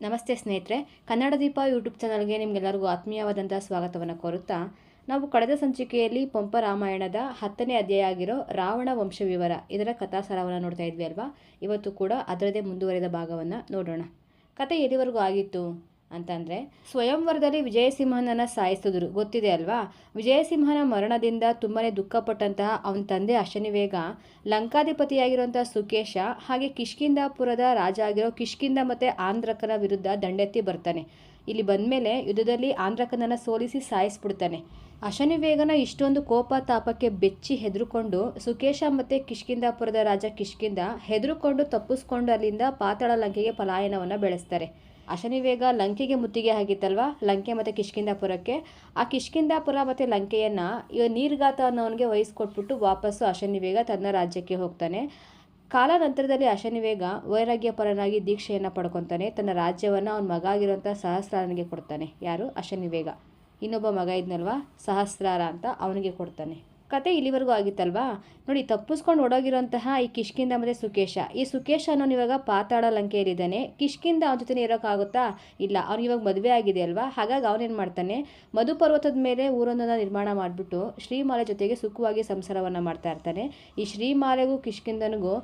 ನಮಸ್ತೆ ಸ್ನೇಹಿತರೆ, ಕನ್ನಡ ದೀಪ ಯೂಟ್ಯೂಬ್ ಚಾನಲ್ಗೆ ನಿಮಗೆಲ್ಲರಿಗೂ ಆತ್ಮೀಯವಾದಂಥ ಸ್ವಾಗತವನ್ನು ಕೋರುತ್ತಾ, ನಾವು ಕಳೆದ ಸಂಚಿಕೆಯಲ್ಲಿ ಪಂಪ ರಾಮಾಯಣದ ಹತ್ತನೇ ಅಧ್ಯಾಯ ಆಗಿರೋ ರಾವಣ ವಂಶ ವಿವರ, ಇದರ ಕಥಾಸಾರವನ್ನು ನೋಡ್ತಾ ಇದ್ವಿ ಅಲ್ವಾ? ಇವತ್ತು ಕೂಡ ಅದರದೇ ಮುಂದುವರೆದ ಭಾಗವನ್ನು ನೋಡೋಣ. ಕತೆ ಎಲ್ಲಿವರೆಗೂ ಆಗಿತ್ತು? ಅಂತಂದರೆ, ಸ್ವಯಂವರದಲ್ಲಿ ವಿಜಯಸಿಂಹನನ್ನು ಸಾಯಿಸಿದ್ರು. ಗೊತ್ತಿದೆ ಅಲ್ವಾ? ವಿಜಯಸಿಂಹನ ಮರಣದಿಂದ ತುಂಬಾ ದುಃಖಪಟ್ಟಂತಹ ಅವನ ತಂದೆ ಅಶನಿವೇಗ ಲಂಕಾಧಿಪತಿಯಾಗಿರುವಂಥ ಸುಕೇಶ, ಹಾಗೆ ಕಿಷ್ಕಿಂದಾಪುರದ ರಾಜ ಆಗಿರೋ ಕಿಷ್ಕಿಂದ ಮತ್ತು ಆಂಧ್ರಕನ ವಿರುದ್ಧ ದಂಡೆತ್ತಿ ಬರ್ತಾನೆ. ಇಲ್ಲಿ ಬಂದಮೇಲೆ ಯುದ್ಧದಲ್ಲಿ ಆಂಧ್ರಕನನ್ನು ಸೋಲಿಸಿ ಸಾಯಿಸ್ಬಿಡ್ತಾನೆ. ಅಶನಿವೇಗನ ಇಷ್ಟೊಂದು ಕೋಪ ತಾಪಕ್ಕೆ ಬೆಚ್ಚಿ ಹೆದರುಕೊಂಡು ಸುಕೇಶ ಮತ್ತು ಕಿಷ್ಕಿಂದಾಪುರದ ರಾಜ ಕಿಷ್ಕಿಂದ ಹೆದರುಕೊಂಡು ತಪ್ಪಿಸ್ಕೊಂಡು ಅಲ್ಲಿಂದ ಪಾತಾಳ ಲಂಕೆಗೆ ಪಲಾಯನವನ್ನು ಬೆಳೆಸ್ತಾರೆ. ಅಶನಿವೇಗ ಲಂಕೆಗೆ ಮುತ್ತಿಗೆ ಆಗಿತ್ತಲ್ವಾ? ಲಂಕೆ ಮತ್ತು ಕಿಷ್ಕಿಂದಾಪುರಕ್ಕೆ. ಆ ಕಿಷ್ಕಿಂದಾಪುರ ಮತ್ತು ಲಂಕೆಯನ್ನು ಇವ ನೀರ್ಗಾತ ಅನ್ನೋನಿಗೆ ವಹಿಸ್ಕೊಟ್ಬಿಟ್ಟು ವಾಪಸ್ಸು ಅಶನಿವೇಗ ತನ್ನ ರಾಜ್ಯಕ್ಕೆ ಹೋಗ್ತಾನೆ. ಕಾಲಾನಂತರದಲ್ಲಿ ಅಶನಿವೇಗ ವೈರಾಗ್ಯಪರನಾಗಿ ದೀಕ್ಷೆಯನ್ನು ಪಡ್ಕೊತಾನೆ. ತನ್ನ ರಾಜ್ಯವನ್ನು ಅವನ ಮಗ ಆಗಿರುವಂಥ ಸಹಸ್ರಾರನಿಗೆ ಕೊಡ್ತಾನೆ. ಯಾರು? ಅಶನಿವೇಗ ಇನ್ನೊಬ್ಬ ಮಗ ಇದ್ನಲ್ವಾ? ಸಹಸ್ರಾರ ಅಂತ ಅವನಿಗೆ ಕೊಡ್ತಾನೆ. ಕತೆ ಇಲ್ಲಿವರೆಗೂ ಆಗಿತ್ತಲ್ವಾ? ನೋಡಿ, ತಪ್ಪಿಸ್ಕೊಂಡು ಓಡೋಗಿರೋಂತಹ ಈ ಕಿಷ್ಕಿಂದ ಮತ್ತೆ ಸುಕೇಶ. ಈ ಸುಕೇಶ ಅನ್ನೋನು ಇವಾಗ ಪಾತಾಳ ಲಂಕೆಯಲ್ಲಿದ್ದಾನೆ. ಕಿಷ್ಕಿಂದ ಅವನ ಜೊತೆ ಇರೋಕ್ಕಾಗುತ್ತಾ? ಇಲ್ಲ, ಅವ್ನು ಇವಾಗ ಮದುವೆ ಆಗಿದೆ ಅಲ್ವಾ? ಹಾಗಾಗಿ ಅವನೇನು ಮಾಡ್ತಾನೆ? ಮಧು ಪರ್ವತದ ಮೇಲೆ ಊರೊಂದನ್ನು ನಿರ್ಮಾಣ ಮಾಡಿಬಿಟ್ಟು ಶ್ರೀಮಾಲೆ ಜೊತೆಗೆ ಸುಖವಾಗಿ ಸಂಸಾರವನ್ನು ಮಾಡ್ತಾ ಇರ್ತಾನೆ. ಈ ಶ್ರೀಮಾಲೆಗೂ ಕಿಷ್ಕಿಂದನಿಗೂ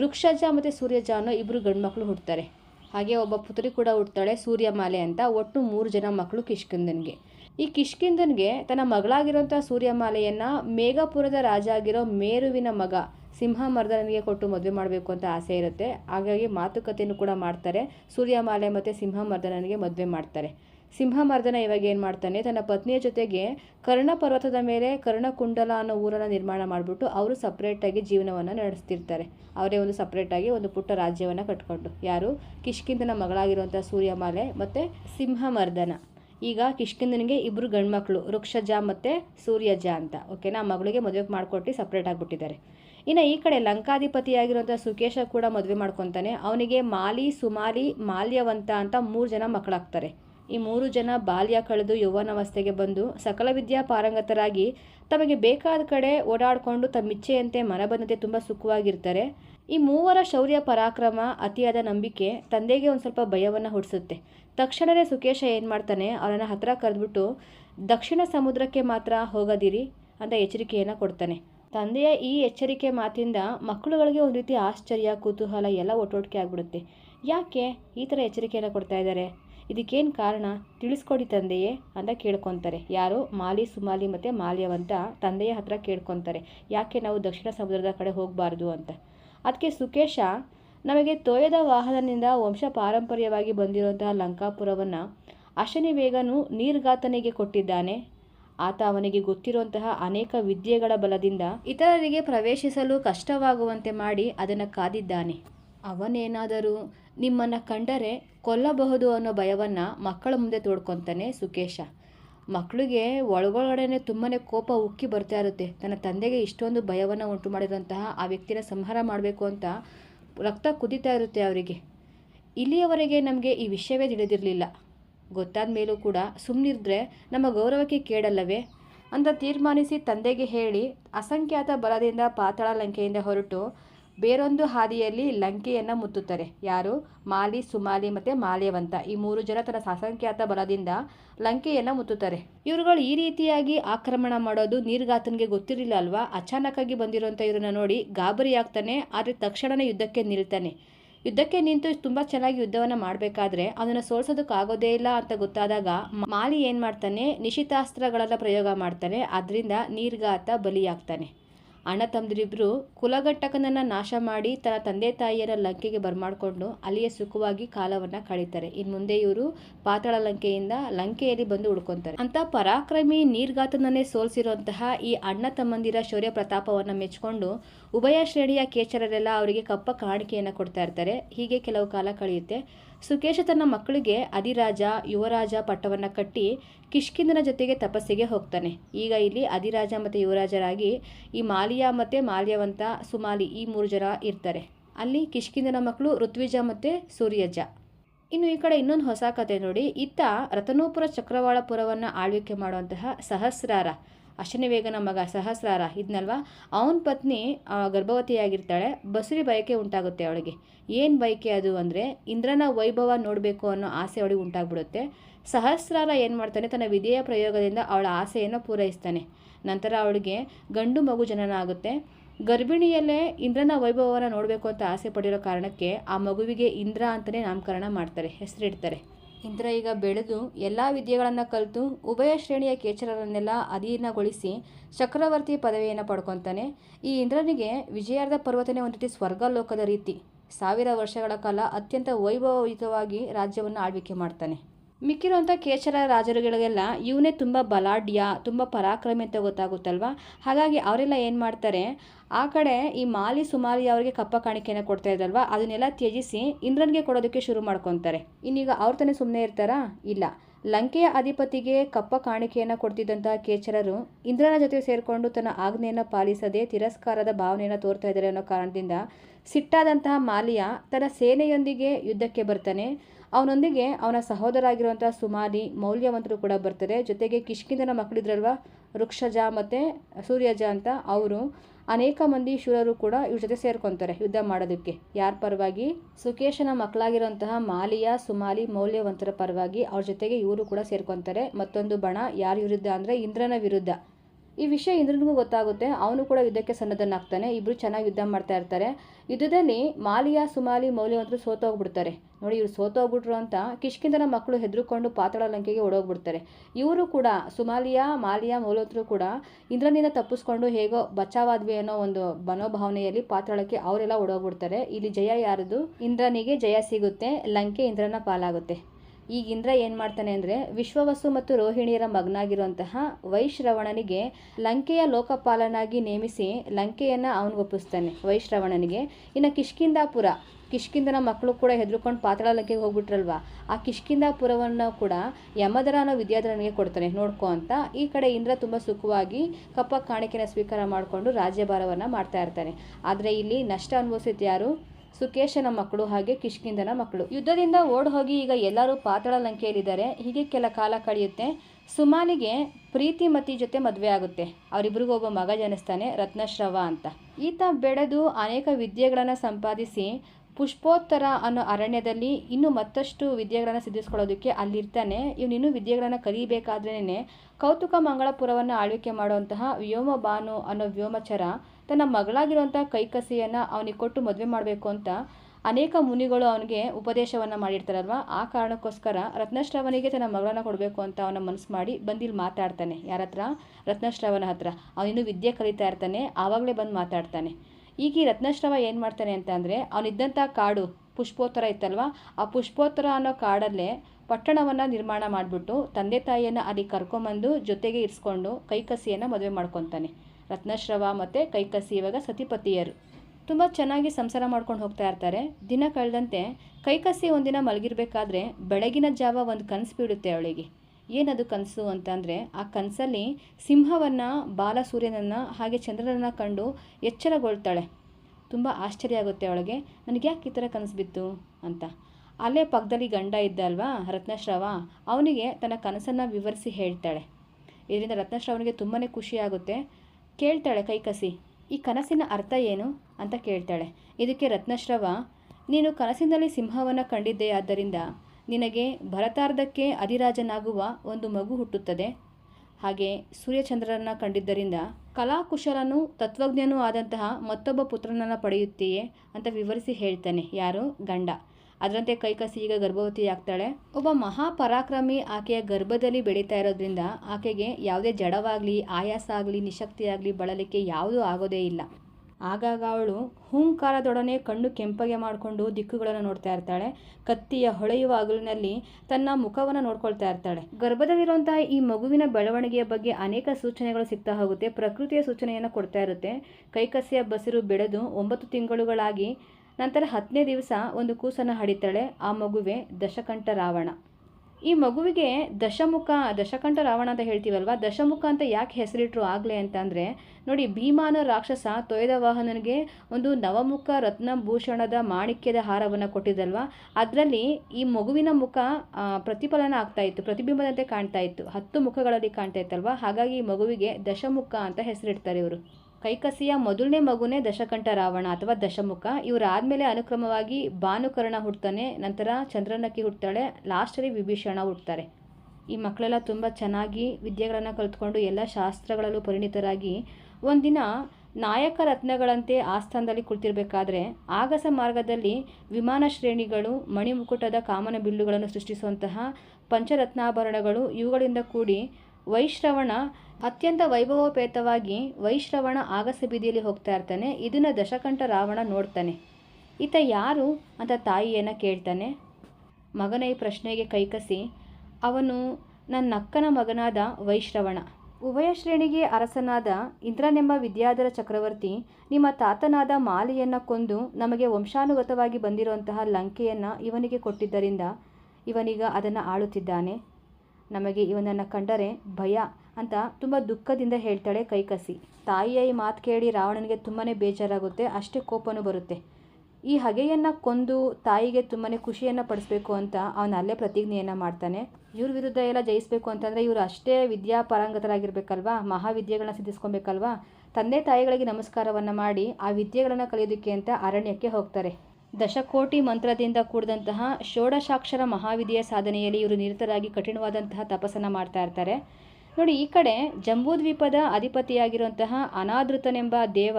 ವೃಕ್ಷಜ ಮತ್ತು ಸೂರ್ಯಜ ಅನ್ನೋ ಇಬ್ಬರು ಗಂಡ್ಮಕ್ಳು ಹುಡ್ತಾರೆ ಹಾಗೆ ಒಬ್ಬ ಪುತ್ರಿ ಕೂಡ ಹುಡ್ತಾಳೆ ಸೂರ್ಯಮಾಲೆ ಅಂತ. ಒಟ್ಟು ಮೂರು ಜನ ಮಕ್ಕಳು ಕಿಷ್ಕಿಂದನಿಗೆ ಈ ಕಿಷ್ಕಿಂದನ್ಗೆ ತನ್ನ ಮಗಳಾಗಿರುವಂಥ ಸೂರ್ಯಮಾಲೆಯನ್ನು ಮೇಘಪುರದ ರಾಜ ಆಗಿರೋ ಮೇರುವಿನ ಮಗ ಸಿಂಹಮರ್ದನಿಗೆ ಕೊಟ್ಟು ಮದುವೆ ಮಾಡಬೇಕು ಅಂತ ಆಸೆ ಇರುತ್ತೆ. ಹಾಗಾಗಿ ಮಾತುಕತೆಯನ್ನು ಕೂಡ ಮಾಡ್ತಾರೆ. ಸೂರ್ಯಮಾಲೆ ಮತ್ತು ಸಿಂಹಮರ್ದನನಿಗೆ ಮದುವೆ ಮಾಡ್ತಾರೆ. ಸಿಂಹಮರ್ದನ ಇವಾಗ ಏನು ಮಾಡ್ತಾನೆ, ತನ್ನ ಪತ್ನಿಯ ಜೊತೆಗೆ ಕರ್ಣ ಪರ್ವತದ ಮೇಲೆ ಕರ್ಣಕುಂಡಲ ಅನ್ನೋ ಊರನ್ನು ನಿರ್ಮಾಣ ಮಾಡಿಬಿಟ್ಟು ಅವರು ಸಪ್ರೇಟಾಗಿ ಜೀವನವನ್ನು ನಡೆಸ್ತಿರ್ತಾರೆ. ಅವರೇ ಒಂದು ಸಪ್ರೇಟಾಗಿ ಒಂದು ಪುಟ್ಟ ರಾಜ್ಯವನ್ನು ಕಟ್ಕೊಂಡು. ಯಾರು? ಕಿಷ್ಕಿಂಧನ ಮಗಳಾಗಿರುವಂಥ ಸೂರ್ಯಮಾಲೆ ಮತ್ತು ಸಿಂಹಮರ್ದನ. ಈಗ ಕಿಷ್ಕಿಂದನಿಗೆ ಇಬ್ಬರು ಗಂಡ್ಮಕ್ಳು ವೃಕ್ಷಜ ಮತ್ತು ಸೂರ್ಯಜ ಅಂತ. ಓಕೆನಾ ಮಗಳಿಗೆ ಮದುವೆ ಮಾಡಿಕೊಟ್ಟು ಸಪ್ರೇಟ್ ಆಗಿಬಿಟ್ಟಿದ್ದಾರೆ. ಇನ್ನು ಈ ಕಡೆ ಲಂಕಾಧಿಪತಿಯಾಗಿರುವಂಥ ಸುಕೇಶ ಕೂಡ ಮದುವೆ ಮಾಡ್ಕೊತಾನೆ. ಅವನಿಗೆ ಮಾಲಿ, ಸುಮಾಲಿ, ಮಾಲ್ಯವಂತ ಅಂತ ಮೂರು ಜನ ಮಕ್ಕಳಾಗ್ತಾರೆ. ಈ ಮೂರು ಜನ ಬಾಲ್ಯ ಕಳೆದು ಯೌವನಾವಸ್ಥೆಗೆ ಬಂದು ಸಕಲ ವಿದ್ಯಾ ಪಾರಂಗತರಾಗಿ ತಮಗೆ ಬೇಕಾದ ಕಡೆ ಓಡಾಡಿಕೊಂಡು ತಮ್ಮ ಇಚ್ಛೆಯಂತೆ ಮನಬಂದಂತೆ ತುಂಬ ಸುಖವಾಗಿರ್ತಾರೆ. ಈ ಮೂವರ ಶೌರ್ಯ ಪರಾಕ್ರಮ ಅತಿಯಾದ ನಂಬಿಕೆ ತಂದೆಗೆ ಒಂದು ಸ್ವಲ್ಪ ಭಯವನ್ನು ಹುಟ್ಟಿಸುತ್ತೆ ತಕ್ಷಣವೇ ಸುಕೇಶ ಏನು ಮಾಡ್ತಾನೆ, ಅವರನ್ನು ಹತ್ರ ಕರೆದ್ಬಿಟ್ಟು, ದಕ್ಷಿಣ ಸಮುದ್ರಕ್ಕೆ ಮಾತ್ರ ಹೋಗದಿರಿ ಅಂತ ಎಚ್ಚರಿಕೆಯನ್ನು ಕೊಡ್ತಾನೆ. ತಂದೆಯ ಈ ಎಚ್ಚರಿಕೆ ಮಾತಿಂದ ಮಕ್ಕಳುಗಳಿಗೆ ಒಂದು ರೀತಿ ಆಶ್ಚರ್ಯ, ಕುತೂಹಲ ಎಲ್ಲ ಒಟ್ಟೊಟ್ಟಿಗೆ ಆಗ್ಬಿಡುತ್ತೆ. ಯಾಕೆ ಈ ಥರ ಎಚ್ಚರಿಕೆಯನ್ನು ಕೊಡ್ತಾ ಇದ್ದಾರೆ ಇದಕ್ಕೇನು ಕಾರಣ? ತಿಳಿಸ್ಕೊಡಿ ತಂದೆಯೇ ಅಂತ ಕೇಳ್ಕೊತಾರೆ. ಯಾರು? ಮಾಲಿ, ಸುಮಾಲಿ ಮತ್ತು ಮಾಲ್ಯವಂತ ತಂದೆಯ ಹತ್ರ ಕೇಳ್ಕೊತಾರೆ. ಯಾಕೆ ನಾವು ದಕ್ಷಿಣ ಸಮುದ್ರದ ಕಡೆ ಹೋಗಬಾರ್ದು ಅಂತ. ಅದಕ್ಕೆ ಸುಕೇಶ, ನಮಗೆ ತೋಯದ ವಾಹನದಿಂದ ವಂಶ ಪಾರಂಪರ್ಯವಾಗಿ ಬಂದಿರುವಂತಹ ಲಂಕಾಪುರವನ್ನು ಅಶನಿವೇಗನು ನೀರ್ಗಾತನಿಗೆ ಕೊಟ್ಟಿದ್ದಾನೆ. ಆತ ಅವನಿಗೆ ಗೊತ್ತಿರುವಂತಹ ಅನೇಕ ವಿದ್ಯೆಗಳ ಬಲದಿಂದ ಇತರರಿಗೆ ಪ್ರವೇಶಿಸಲು ಕಷ್ಟವಾಗುವಂತೆ ಮಾಡಿ ಅದನ್ನು ಕಾದಿದ್ದಾನೆ. ಅವನೇನಾದರೂ ನಿಮ್ಮನ್ನು ಕಂಡರೆ ಕೊಲ್ಲಬಹುದು ಅನ್ನೋ ಭಯವನ್ನು ಮಕ್ಕಳ ಮುಂದೆ ತೋಡ್ಕೊತಾನೆ ಸುಕೇಶ. ಮಕ್ಕಳಿಗೆ ಒಳಗೊಳಗಡೆನೆ ತುಂಬಾ ಕೋಪ ಉಕ್ಕಿ ಬರ್ತಾ ಇರುತ್ತೆ. ತನ್ನ ತಂದೆಗೆ ಇಷ್ಟೊಂದು ಭಯವನ್ನು ಉಂಟು ಮಾಡಿರುವಂತಹ ಆ ವ್ಯಕ್ತಿನ ಸಂಹಾರ ಮಾಡಬೇಕು ಅಂತ ರಕ್ತ ಕುದೀತಾ ಇರುತ್ತೆ ಅವರಿಗೆ. ಇಲ್ಲಿಯವರೆಗೆ ನಮಗೆ ಈ ವಿಷಯವೇ ತಿಳಿದಿರಲಿಲ್ಲ. ಗೊತ್ತಾದ ಮೇಲೂ ಕೂಡ ಸುಮ್ಮನಿದ್ರೆ ನಮ್ಮ ಗೌರವಕ್ಕೆ ಕೇಳಲ್ಲವೇ ಅಂತ ತೀರ್ಮಾನಿಸಿ ತಂದೆಗೆ ಹೇಳಿ ಅಸಂಖ್ಯಾತ ಬಲದಿಂದ ಪಾತಾಳ ಲಂಕೆಯಿಂದ ಹೊರಟು ಬೇರೊಂದು ಹಾದಿಯಲ್ಲಿ ಲಂಕೆಯನ್ನು ಮುತ್ತುತ್ತಾರೆ. ಯಾರು? ಮಾಲಿ, ಸುಮಾಲಿ ಮತ್ತು ಮಾಲ್ಯವಂತ ಈ ಮೂರು ಜನ ತನ್ನ ಅಸಂಖ್ಯಾತ ಬಲದಿಂದ ಲಂಕೆಯನ್ನು ಮುತ್ತುತ್ತಾರೆ. ಇವರುಗಳು ಈ ರೀತಿಯಾಗಿ ಆಕ್ರಮಣ ಮಾಡೋದು ನೀರ್ಗಾತನಿಗೆ ಗೊತ್ತಿರಲಿಲ್ಲ ಅಲ್ವಾ? ಅಚಾನಕ್ಕಾಗಿ ಬಂದಿರುವಂಥ ಇವರನ್ನ ನೋಡಿ ಗಾಬರಿಯಾಗ್ತಾನೆ ಆದರೆ ತಕ್ಷಣನೇ ಯುದ್ಧಕ್ಕೆ ನಿಲ್ತಾನೆ. ಯುದ್ಧಕ್ಕೆ ನಿಂತು ತುಂಬ ಚೆನ್ನಾಗಿ ಯುದ್ಧವನ್ನು ಮಾಡಬೇಕಾದ್ರೆ ಅದನ್ನು ಸೋಲ್ಸೋದಕ್ಕಾಗೋದೇ ಇಲ್ಲ ಅಂತ ಗೊತ್ತಾದಾಗ ಮಾಲಿ ಏನು ಮಾಡ್ತಾನೆ? ನಿಶಿತಾಸ್ತ್ರಗಳೆಲ್ಲ ಪ್ರಯೋಗ ಮಾಡ್ತಾನೆ. ಅದರಿಂದ ನೀರ್ಗಾತ ಬಲಿಯಾಗ್ತಾನೆ. ಅಣ್ಣ ತಮ್ಮದಿರಿಬ್ಬರು ಕುಲಘಟ್ಟಕನನ್ನು ನಾಶ ಮಾಡಿ ತನ್ನ ತಂದೆ ತಾಯಿಯರ ಲಂಕೆಗೆ ಬರ್ಮಾಡ್ಕೊಂಡು ಅಲ್ಲಿಯೇ ಸುಖವಾಗಿ ಕಾಲವನ್ನು ಕಳೀತಾರೆ. ಇನ್ನು ಮುಂದೆ ಇವರು ಪಾತಾಳ ಲಂಕೆಯಿಂದ ಲಂಕೆಯಲ್ಲಿ ಬಂದು ಉಳ್ಕೊತಾರೆ. ಅಂತ ಪರಾಕ್ರಮಿ ನೀರ್ಗಾತನನ್ನೇ ಸೋಲಿಸಿರುವಂತಹ ಈ ಅಣ್ಣ ತಮ್ಮಂದಿರ ಶೌರ್ಯ ಪ್ರತಾಪವನ್ನು ಮೆಚ್ಚಿಕೊಂಡು ಉಭಯ ಶ್ರೇಣಿಯ ಕೇಚರರೆಲ್ಲ ಅವರಿಗೆ ಕಪ್ಪ ಕಾಣಿಕೆಯನ್ನು ಕೊಡ್ತಾ ಇರ್ತಾರೆ. ಹೀಗೆ ಕೆಲವು ಕಾಲ ಕಳೆಯುತ್ತೆ. ಸುಕೇಶ ತನ್ನ ಮಕ್ಕಳಿಗೆ ಅಧಿರಾಜ ಯುವರಾಜ ಪಟ್ಟವನ್ನು ಕಟ್ಟಿ ಕಿಷ್ಕಿಂದನ ಜೊತೆಗೆ ತಪಸ್ಸಿಗೆ ಹೋಗ್ತಾನೆ. ಈಗ ಇಲ್ಲಿ ಅಧಿರಾಜ ಮತ್ತು ಯುವರಾಜರಾಗಿ ಈ ಮಾಲಿಯಾ ಮತ್ತು ಮಾಲ್ಯವಂತ ಸುಮಾಲಿ ಈ ಮೂರು ಜನ ಇರ್ತಾರೆ. ಅಲ್ಲಿ ಕಿಷ್ಕಿಂದನ ಮಕ್ಕಳು ಋತ್ವಿಜ ಮತ್ತು ಸೂರ್ಯಜ. ಇನ್ನು ಈ ಕಡೆ ಇನ್ನೊಂದು ಹೊಸ ಕತೆ ನೋಡಿ. ಇತ್ತ ರತನೂಪುರ ಚಕ್ರವಾಳಪುರವನ್ನು ಆಳ್ವಿಕೆ ಮಾಡುವಂತಹ ಸಹಸ್ರಾರ ಅಶ್ವನಿ ವೇಗನ ಮಗ ಸಹಸ್ರಾರ ಇದ್ನಲ್ವಾ? ಅವನ ಪತ್ನಿ ಗರ್ಭವತಿಯಾಗಿರ್ತಾಳೆ. ಬಸುರಿ ಬಯಕೆ ಉಂಟಾಗುತ್ತೆ ಅವಳಿಗೆ. ಏನು ಬಯಕೆ ಅದು ಅಂದರೆ, ಇಂದ್ರನ ವೈಭವ ನೋಡಬೇಕು ಅನ್ನೋ ಆಸೆ ಅವಳಿಗೆ ಉಂಟಾಗ್ಬಿಡುತ್ತೆ. ಸಹಸ್ರಾರ ಏನು ಮಾಡ್ತಾನೆ, ತನ್ನ ವಿಧೇಯ ಪ್ರಯೋಗದಿಂದ ಅವಳ ಆಸೆಯನ್ನು ಪೂರೈಸ್ತಾನೆ. ನಂತರ ಅವಳಿಗೆ ಗಂಡು ಮಗು ಜನನ ಆಗುತ್ತೆ ಗರ್ಭಿಣಿಯಲ್ಲೇ ಇಂದ್ರನ ವೈಭವವನ್ನು ನೋಡಬೇಕು ಅಂತ ಆಸೆ ಪಡಿರೋ ಕಾರಣಕ್ಕೆ ಆ ಮಗುವಿಗೆ ಇಂದ್ರ ಅಂತಲೇ ನಾಮಕರಣ ಮಾಡ್ತಾರೆ, ಹೆಸರಿಡ್ತಾರೆ. ಇಂದ್ರ ಈಗ ಬೆಳೆದು ಎಲ್ಲ ವಿದ್ಯೆಗಳನ್ನು ಕಲಿತು ಉಭಯ ಶ್ರೇಣಿಯ ಕೇಚರರನ್ನೆಲ್ಲ ಅಧೀನಗೊಳಿಸಿ ಚಕ್ರವರ್ತಿ ಪದವಿಯನ್ನು ಪಡ್ಕೊತಾನೆ. ಈ ಇಂದ್ರನಿಗೆ ವಿಜಯಾರ್ಧ ಪರ್ವತನೇ ಒಂದು ರೀತಿ ಸ್ವರ್ಗಲೋಕದ ರೀತಿ. ಸಾವಿರ ವರ್ಷಗಳ ಕಾಲ ಅತ್ಯಂತ ವೈಭವಯುತವಾಗಿ ರಾಜ್ಯವನ್ನು ಆಳ್ವಿಕೆ ಮಾಡ್ತಾನೆ. ಮಿಕ್ಕಿರುವಂಥ ಕೇಚರ ರಾಜರುಗಳಿಗೆಲ್ಲ ಇವನೇ ತುಂಬ ಬಲಾಢ್ಯ, ತುಂಬ ಪರಾಕ್ರಮಿ ಅಂತ ಗೊತ್ತಾಗುತ್ತಲ್ವ? ಹಾಗಾಗಿ ಅವರೆಲ್ಲ ಏನು ಮಾಡ್ತಾರೆ, ಆ ಕಡೆ ಈ ಮಾಲಿ ಸುಮಾರಿ ಅವರಿಗೆ ಕಪ್ಪ ಕಾಣಿಕೆಯನ್ನು ಕೊಡ್ತಾ ಇದ್ದಲ್ವ? ಅದನ್ನೆಲ್ಲ ತ್ಯಜಿಸಿ ಇಂದ್ರನಿಗೆ ಕೊಡೋದಕ್ಕೆ ಶುರು ಮಾಡ್ಕೊತಾರೆ. ಇನ್ನೀಗ ಅವ್ರ ತಾನೇ ಸುಮ್ಮನೆ ಇರ್ತಾರಾ? ಇಲ್ಲ. ಲಂಕೆಯ ಅಧಿಪತಿಗೆ ಕಪ್ಪ ಕಾಣಿಕೆಯನ್ನು ಕೊಡ್ತಿದ್ದಂತಹ ಕೇಚರರು ಇಂದ್ರನ ಜೊತೆ ಸೇರಿಕೊಂಡು ತನ್ನ ಆಜ್ಞೆಯನ್ನು ಪಾಲಿಸದೆ ತಿರಸ್ಕಾರದ ಭಾವನೆಯನ್ನು ತೋರ್ತಾ ಇದ್ದಾರೆ ಅನ್ನೋ ಕಾರಣದಿಂದ ಸಿಟ್ಟಾದಂತಹ ಮಾಲಿಯ ತನ್ನ ಸೇನೆಯೊಂದಿಗೆ ಯುದ್ಧಕ್ಕೆ ಬರ್ತಾನೆ. ಅವನೊಂದಿಗೆ ಅವನ ಸಹೋದರ ಆಗಿರುವಂಥ ಸುಮಾಲಿ ಮೌಲ್ಯವಂತರು ಕೂಡ ಬರ್ತಾರೆ. ಜೊತೆಗೆ ಕಿಷ್ಕಿಂದನ ಮಕ್ಕಳಿದ್ರಲ್ವ ವೃಕ್ಷಜ ಮತ್ತು ಸೂರ್ಯಜ ಅಂತ ಅವರು ಅನೇಕ ಮಂದಿ ಶೂರರು ಕೂಡ ಇವ್ರ ಜೊತೆ ಸೇರ್ಕೊತಾರೆ ಯುದ್ಧ ಮಾಡೋದಕ್ಕೆ. ಯಾರ ಪರವಾಗಿ? ಸುಕೇಶನ ಮಕ್ಕಳಾಗಿರುವಂತಹ ಮಾಲಿಯ, ಸುಮಾಲಿ ಮೌಲ್ಯವಂತರ ಪರವಾಗಿ ಅವ್ರ ಜೊತೆಗೆ ಇವರು ಕೂಡ ಸೇರ್ಕೊತಾರೆ. ಮತ್ತೊಂದು ಬಣ ಯಾರ ವಿರುದ್ಧ ಅಂದರೆ ಇಂದ್ರನ ವಿರುದ್ಧ. ಈ ವಿಷಯ ಇಂದ್ರನಿಗೂ ಗೊತ್ತಾಗುತ್ತೆ. ಅವನು ಕೂಡ ಯುದ್ಧಕ್ಕೆ ಸನ್ನದ್ಧನಾಗ್ತಾನೆ. ಇಬ್ಬರು ಚೆನ್ನಾಗಿ ಯುದ್ಧ ಮಾಡ್ತಾ ಇರ್ತಾರೆ. ಯುದ್ಧದಲ್ಲಿ ಮಾಲಿಯ, ಸುಮಾಲಿ, ಮೌಲ್ಯವಂತರು ಸೋತೋಗ್ಬಿಡ್ತಾರೆ. ನೋಡಿ, ಇವ್ರು ಸೋತೋಗ್ಬಿಟ್ರು ಅಂತ ಕಿಷ್ಕಿಂದನ ಮಕ್ಕಳು ಹೆದ್ರಿಕೊಂಡು ಪಾತಾಳ ಲಂಕೆಗೆ ಓಡೋಗ್ಬಿಡ್ತಾರೆ. ಇವರು ಕೂಡ, ಸುಮಾಲಿಯ, ಮಾಲಿಯ, ಮೌಲ್ಯವಂತರು ಕೂಡ ಇಂದ್ರನಿಂದ ತಪ್ಪಿಸ್ಕೊಂಡು ಹೇಗೋ ಬಚಾವಾದ್ವಿ ಅನ್ನೋ ಒಂದು ಮನೋಭಾವನೆಯಲ್ಲಿ ಪಾತಾಳಕ್ಕೆ ಅವರೆಲ್ಲ ಓಡೋಗ್ಬಿಡ್ತಾರೆ. ಇಲ್ಲಿ ಜಯ ಯಾರದು? ಇಂದ್ರನಿಗೆ ಜಯ ಸಿಗುತ್ತೆ. ಲಂಕೆ ಇಂದ್ರನ ಪಾಲಾಗುತ್ತೆ. ಈಗ ಇಂದ್ರ ಏನು ಮಾಡ್ತಾನೆ ಅಂದರೆ ವಿಶ್ವವಸು ಮತ್ತು ರೋಹಿಣಿಯರ ಮಗನಾಗಿರುವಂತಹ ವೈಶ್ರವಣನಿಗೆ ಲಂಕೆಯ ಲೋಕಪಾಲನಾಗಿ ನೇಮಿಸಿ ಲಂಕೆಯನ್ನು ಅವನಿಗೊಪ್ಪಿಸ್ತಾನೆ ವೈಶ್ರವಣನಿಗೆ. ಇನ್ನು ಕಿಷ್ಕಿಂದಾಪುರ, ಕಿಷ್ಕಿಂದನ ಮಕ್ಕಳು ಕೂಡ ಹೆದರ್ಕೊಂಡು ಪಾತಾಳ ಲಂಕೆಗೆ ಹೋಗ್ಬಿಟ್ರಲ್ವಾ? ಆ ಕಿಷ್ಕಿಂದಾಪುರವನ್ನು ಕೂಡ ಯಮಧರ ಅನ್ನೋ ವಿದ್ಯಾಧರನಿಗೆ ಕೊಡ್ತಾನೆ. ನೋಡ್ಕೋ ಅಂತ. ಈ ಕಡೆ ಇಂದ್ರ ತುಂಬ ಸುಖವಾಗಿ ಕಪ್ಪ ಕಾಣಿಕೆನ ಸ್ವೀಕಾರ ಮಾಡಿಕೊಂಡು ರಾಜ್ಯಭಾರವನ್ನು ಮಾಡ್ತಾ ಇರ್ತಾನೆ. ಆದರೆ ಇಲ್ಲಿ ನಷ್ಟ ಅನುಭವಿಸಿದ್ದು ಯಾರು? ಸುಕೇಶನ ಮಕ್ಕಳು ಹಾಗೆ ಕಿಷ್ಕಿಂದನ ಮಕ್ಕಳು. ಯುದ್ಧದಿಂದ ಓಡ್ ಹೋಗಿ ಈಗ ಎಲ್ಲರೂ ಪಾತಾಳ ಲಂಕೆಯಲ್ಲಿದ್ದಾರೆ. ಹೀಗೆ ಕೆಲ ಕಾಲ ಕಳೆಯುತ್ತೆ. ಸುಮಾಲಿಗೆ ಪ್ರೀತಿಮತಿ ಜೊತೆ ಮದುವೆ ಆಗುತ್ತೆ. ಅವರಿಬ್ಬರಿಗೂ ಒಬ್ಬ ಮಗ ಜನಿಸ್ತಾನೆ, ರತ್ನಶ್ರವ ಅಂತ. ಈತ ಬೆಳೆದು ಅನೇಕ ವಿದ್ಯೆಗಳನ್ನು ಸಂಪಾದಿಸಿ ಪುಷ್ಪೋತ್ತರ ಅನ್ನೋ ಅರಣ್ಯದಲ್ಲಿ ಇನ್ನೂ ಮತ್ತಷ್ಟು ವಿದ್ಯೆಗಳನ್ನು ಸಿದ್ಧಿಸ್ಕೊಳ್ಳೋದಕ್ಕೆ ಅಲ್ಲಿರ್ತಾನೆ. ಇವನು ಇನ್ನೂ ವಿದ್ಯೆಗಳನ್ನು ಕಲಿಬೇಕಾದ್ರೇ ಕೌತುಕ ಮಂಗಳಪುರವನ್ನು ಆಳ್ವಿಕೆ ಮಾಡುವಂತಹ ವ್ಯೋಮಬಾನು ಅನ್ನೋ ವ್ಯೋಮಚರ ತನ್ನ ಮಗಳಾಗಿರುವಂಥ ಕೈಕಸಿಯನ್ನು ಅವನಿಗೆ ಕೊಟ್ಟು ಮದುವೆ ಮಾಡಬೇಕು ಅಂತ ಅನೇಕ ಮುನಿಗಳು ಅವನಿಗೆ ಉಪದೇಶವನ್ನು ಮಾಡಿರ್ತಾರಲ್ವ? ಆ ಕಾರಣಕ್ಕೋಸ್ಕರ ರತ್ನಶ್ರವನಿಗೆ ತನ್ನ ಮಗಳನ್ನ ಕೊಡಬೇಕು ಅಂತ ಅವನ ಮನಸ್ಸು ಮಾಡಿ ಬಂದಿಲ್ಲಿ ಮಾತಾಡ್ತಾನೆ. ಯಾರ ಹತ್ರ. ರತ್ನಶ್ರವನ ಹತ್ರ ಅವನಿನ್ನೂ ವಿದ್ಯೆ ಕಲಿತಾ ಇರ್ತಾನೆ, ಆವಾಗಲೇ ಬಂದು ಮಾತಾಡ್ತಾನೆ. ಈಗ ಈ ರತ್ನಶ್ರವ ಏನು ಮಾಡ್ತಾನೆ ಅಂತ ಅಂದರೆ ಅವನಿದ್ದಂಥ ಕಾಡು ಪುಷ್ಪೋತ್ತರ ಇತ್ತಲ್ವ? ಆ ಪುಷ್ಪೋತ್ತರ ಅನ್ನೋ ಕಾಡಲ್ಲೇ ಪಟ್ಟಣವನ್ನು ನಿರ್ಮಾಣ ಮಾಡಿಬಿಟ್ಟು ತಂದೆ ತಾಯಿಯನ್ನು ಅಲ್ಲಿ ಕರ್ಕೊಂಬಂದು ಜೊತೆಗೆ ಇರಿಸ್ಕೊಂಡು ಕೈಕಸಿಯನ್ನು ಮದುವೆ ಮಾಡ್ಕೊತಾನೆ. ರತ್ನಶ್ರವ ಮತ್ತು ಕೈಕಸಿ ಇವಾಗ ಸತಿಪತಿಯರು. ತುಂಬ ಚೆನ್ನಾಗಿ ಸಂಸಾರ ಮಾಡ್ಕೊಂಡು ಹೋಗ್ತಾ ಇರ್ತಾರೆ. ದಿನ ಕಳೆದಂತೆ ಕೈಕಸಿ ಒಂದಿನ ಮಲಗಿರ್ಬೇಕಾದ್ರೆ ಬೆಳಗಿನ ಜಾವ ಒಂದು ಕನಸು ಬೀಳುತ್ತೆ ಅವಳಿಗೆ. ಏನದು ಕನಸು ಅಂತಂದರೆ ಆ ಕನಸಲ್ಲಿ ಸಿಂಹವನ್ನು ಬಾಲಸೂರ್ಯನನ್ನು ಹಾಗೆ ಚಂದ್ರನನ್ನು ಕಂಡು ಎಚ್ಚರಗೊಳ್ತಾಳೆ. ತುಂಬ ಆಶ್ಚರ್ಯ ಆಗುತ್ತೆ ಅವಳಿಗೆ. ನನಗೆ ಯಾಕೆ ಈ ಥರ ಕನಸು ಬಿತ್ತು? ಅಂತ. ಅಲ್ಲೇ ಪಕ್ಕದಲ್ಲಿ ಗಂಡ ಇದ್ದ ಅಲ್ವಾ, ರತ್ನಶ್ರವ, ಅವನಿಗೆ ತನ್ನ ಕನಸನ್ನು ವಿವರಿಸಿ ಹೇಳ್ತಾಳೆ. ಇದರಿಂದ ರತ್ನಶ್ರವನಿಗೆ ತುಂಬಾ ಖುಷಿ ಆಗುತ್ತೆ. ಕೇಳ್ತಾಳೆ ಕೈಕಸಿ ಈ ಕನಸಿನ ಅರ್ಥ ಏನು? ಅಂತ ಕೇಳ್ತಾಳೆ. ಇದಕ್ಕೆ ರತ್ನಶ್ರವ, ನೀನು ಕನಸಿನಲ್ಲಿ ಸಿಂಹವನ್ನು ಕಂಡಿದ್ದೆ ಆದ್ದರಿಂದ ನಿನಗೆ ಭರತಾರ್ಧಕ್ಕೆ ಅಧಿರಾಜನಾಗುವ ಒಂದು ಮಗು ಹುಟ್ಟುತ್ತದೆ. ಹಾಗೆ ಸೂರ್ಯಚಂದ್ರನ ಕಂಡಿದ್ದರಿಂದ ಕಲಾಕುಶಲನೂ ತತ್ವಜ್ಞನೂ ಆದಂತಹ ಮತ್ತೊಬ್ಬ ಪುತ್ರನನ್ನು ಪಡೆಯುತ್ತೀಯೇ? ಅಂತ ವಿವರಿಸಿ ಹೇಳ್ತಾನೆ. ಯಾರು? ಗಂಡ. ಅದರಂತೆ ಕೈಕಸಿ ಈಗ ಗರ್ಭವತಿ ಆಗ್ತಾಳೆ. ಒಬ್ಬ ಮಹಾಪರಾಕ್ರಮಿ ಆಕೆಯ ಗರ್ಭದಲ್ಲಿ ಬೆಳೀತಾ ಇರೋದ್ರಿಂದ ಆಕೆಗೆ ಯಾವುದೇ ಜಡವಾಗಲಿ, ಆಯಾಸ ಆಗಲಿ, ನಿಶಕ್ತಿ ಆಗಲಿ ಬಳಲಿಕ್ಕೆ ಯಾವುದೂ ಆಗೋದೇ ಇಲ್ಲ. ಆಗಾಗ ಅವಳು ಹೂಂಕಾರದೊಡನೆ ಕಣ್ಣು ಕೆಂಪಗೆ ಮಾಡಿಕೊಂಡು ದಿಕ್ಕುಗಳನ್ನು ನೋಡ್ತಾ ಇರ್ತಾಳೆ. ಕತ್ತಿಯ ಹೊಳೆಯುವ ಅಗಲಿನಲ್ಲಿ ತನ್ನ ಮುಖವನ್ನು ನೋಡ್ಕೊಳ್ತಾ ಇರ್ತಾಳೆ. ಗರ್ಭದಲ್ಲಿರುವಂತಹ ಈ ಮಗುವಿನ ಬೆಳವಣಿಗೆಯ ಬಗ್ಗೆ ಅನೇಕ ಸೂಚನೆಗಳು ಸಿಗ್ತಾ ಹೋಗುತ್ತೆ. ಪ್ರಕೃತಿಯ ಸೂಚನೆಯನ್ನು ಕೊಡ್ತಾ ಇರುತ್ತೆ. ಕೈಕಸಿಯ ಬಸಿರು ಬೆಳೆದು ಒಂಬತ್ತು ತಿಂಗಳುಗಳಾಗಿ ನಂತರ ಹತ್ತನೇ ದಿವಸ ಒಂದು ಕೂಸನ್ನು ಹಡಿತಾಳೆ ಆ ಮಗುವೆ ದಶಕಂಠ ರಾವಣ. ಈ ಮಗುವಿಗೆ ದಶಮುಖ, ದಶಕಂಠ ರಾವಣ ಅಂತ ಹೇಳ್ತೀವಲ್ವ? ದಶಮುಖ ಅಂತ ಯಾಕೆ ಹೆಸರಿಟ್ರು ಆಗಲೇ ಅಂತಂದರೆ ನೋಡಿ ಭೀಮಾನ ರಾಕ್ಷಸ ತೊಯ್ದ ವಾಹನನಿಗೆ ಒಂದು ನವಮುಖ ರತ್ನಭೂಷಣದ ಮಾಣಿಕ್ಯದ ಹಾರವನ್ನು ಕೊಟ್ಟಿದ್ದಲ್ವ? ಅದರಲ್ಲಿ ಈ ಮಗುವಿನ ಮುಖ ಪ್ರತಿಫಲನ ಆಗ್ತಾ ಇತ್ತು, ಪ್ರತಿಬಿಂಬದಂತೆ ಕಾಣ್ತಾ ಇತ್ತು, ಹತ್ತು ಮುಖಗಳಲ್ಲಿ ಕಾಣ್ತಾ ಇತ್ತಲ್ವ? ಹಾಗಾಗಿ ಈ ಮಗುವಿಗೆ ದಶಮುಖ ಅಂತ ಹೆಸರಿಡ್ತಾರೆ ಇವರು. ಕೈಕಸಿಯ ಮೊದಲನೇ ಮಗುನೇ ದಶಕಂಠ ರಾವಣ ಅಥವಾ ದಶಮುಖ. ಇವರಾದಮೇಲೆ ಅನುಕ್ರಮವಾಗಿ ಭಾನುಕರ್ಣ ಹುಡ್ತಾನೆ ನಂತರ ಚಂದ್ರನಕ್ಕಿ ಹುಡ್ತಾಳೆ ಲಾಸ್ಟಲ್ಲಿ ವಿಭೀಷಣ ಹುಡ್ತಾರೆ ಈ ಮಕ್ಕಳೆಲ್ಲ ತುಂಬ ಚೆನ್ನಾಗಿ ವಿದ್ಯೆಗಳನ್ನು ಕಲಿತ್ಕೊಂಡು ಎಲ್ಲ ಶಾಸ್ತ್ರಗಳಲ್ಲೂ ಪರಿಣಿತರಾಗಿ ಒಂದಿನ ನಾಯಕ ರತ್ನಗಳಂತೆ ಆಸ್ಥಾನದಲ್ಲಿ ಕುಳಿತಿರ್ಬೇಕಾದ್ರೆ ಆಗಸ ಮಾರ್ಗದಲ್ಲಿ ವಿಮಾನ ಶ್ರೇಣಿಗಳು, ಮಣಿಮುಕುಟದ ಕಾಮನ ಬಿಲ್ಲುಗಳನ್ನು ಸೃಷ್ಟಿಸುವಂತಹ ಪಂಚರತ್ನಾಭರಣಗಳು ಇವುಗಳಿಂದ ಕೂಡಿ ವೈಶ್ರವಣ ಅತ್ಯಂತ ವೈಭವೋಪೇತವಾಗಿ ವೈಶ್ರವಣ ಆಗಸ ಬೀದಿಯಲ್ಲಿ ಹೋಗ್ತಾ ಇರ್ತಾನೆ. ಇದನ್ನು ದಶಕಂಠ ರಾವಣ ನೋಡ್ತಾನೆ. ಈತ ಯಾರು ಅಂತ ತಾಯಿಯನ್ನು ಕೇಳ್ತಾನೆ. ಮಗನ ಈ ಪ್ರಶ್ನೆಗೆ ಕೈಕಸಿ, ಅವನು ನನ್ನ ಅಕ್ಕನ ಮಗನಾದ ವೈಶ್ರವಣ. ಉಭಯ ಶ್ರೇಣಿಗೆ ಅರಸನಾದ ಇಂದ್ರನೆಂಬ ವಿದ್ಯಾಧರ ಚಕ್ರವರ್ತಿ ನಿಮ್ಮ ತಾತನಾದ ಮಾಲೆಯನ್ನು ಕೊಂದು ನಮಗೆ ವಂಶಾನುಗತವಾಗಿ ಬಂದಿರುವಂತಹ ಲಂಕೆಯನ್ನು ಇವನಿಗೆ ಕೊಟ್ಟಿದ್ದರಿಂದ ಇವನೀಗ ಅದನ್ನು ಆಳುತ್ತಿದ್ದಾನೆ. ನಮಗೆ ಇವನನ್ನು ಕಂಡರೆ ಭಯ ಅಂತ ತುಂಬ ದುಃಖದಿಂದ ಹೇಳ್ತಾಳೆ ಕೈಕಸಿ. ತಾಯಿಯ ಈ ಮಾತು ಕೇಳಿ ರಾವಣನಿಗೆ ತುಂಬಾ ಬೇಜಾರಾಗುತ್ತೆ, ಅಷ್ಟೇ ಕೋಪನೂ ಬರುತ್ತೆ. ಈ ಹಗೆಯನ್ನು ಕೊಂದು ತಾಯಿಗೆ ತುಂಬಾ ಖುಷಿಯನ್ನು ಪಡಿಸ್ಬೇಕು ಅಂತ ಅವನು ಅಲ್ಲೇ ಪ್ರತಿಜ್ಞೆಯನ್ನು ಮಾಡ್ತಾನೆ. ಇವ್ರ ವಿರುದ್ಧ ಎಲ್ಲ ಜಯಿಸಬೇಕು ಅಂತಂದರೆ ಇವರು ಅಷ್ಟೇ ವಿದ್ಯಾ ಪಾರಂಗತರಾಗಿರ್ಬೇಕಲ್ವಾ? ಮಹಾವಿದ್ಯೆಗಳನ್ನ ಸಿದ್ಧಿಸ್ಕೊಬೇಕಲ್ವಾ? ತಂದೆ ತಾಯಿಗಳಿಗೆ ನಮಸ್ಕಾರವನ್ನು ಮಾಡಿ ಆ ವಿದ್ಯೆಗಳನ್ನು ಕಲಿಯೋದಕ್ಕೆ ಅಂತ ಅರಣ್ಯಕ್ಕೆ ಹೋಗ್ತಾರೆ. ದಶಕೋಟಿ ಮಂತ್ರದಿಂದ ಕೂಡಿದಂತಹ ಷೋಡಶಾಕ್ಷರ ಮಹಾವಿದ್ಯೆಯ ಸಾಧನೆಯಲ್ಲಿ ಇವರು ನಿರತರಾಗಿ ಕಠಿಣವಾದಂತಹ ತಪಸ್ಸನ್ನು ಮಾಡ್ತಾ ಇರ್ತಾರೆ. ನೋಡಿ, ಈ ಕಡೆ ಜಂಬೂದ್ವೀಪದ ಅಧಿಪತಿಯಾಗಿರುವಂತಹ ಅನಾದೃತನೆಂಬ ದೇವ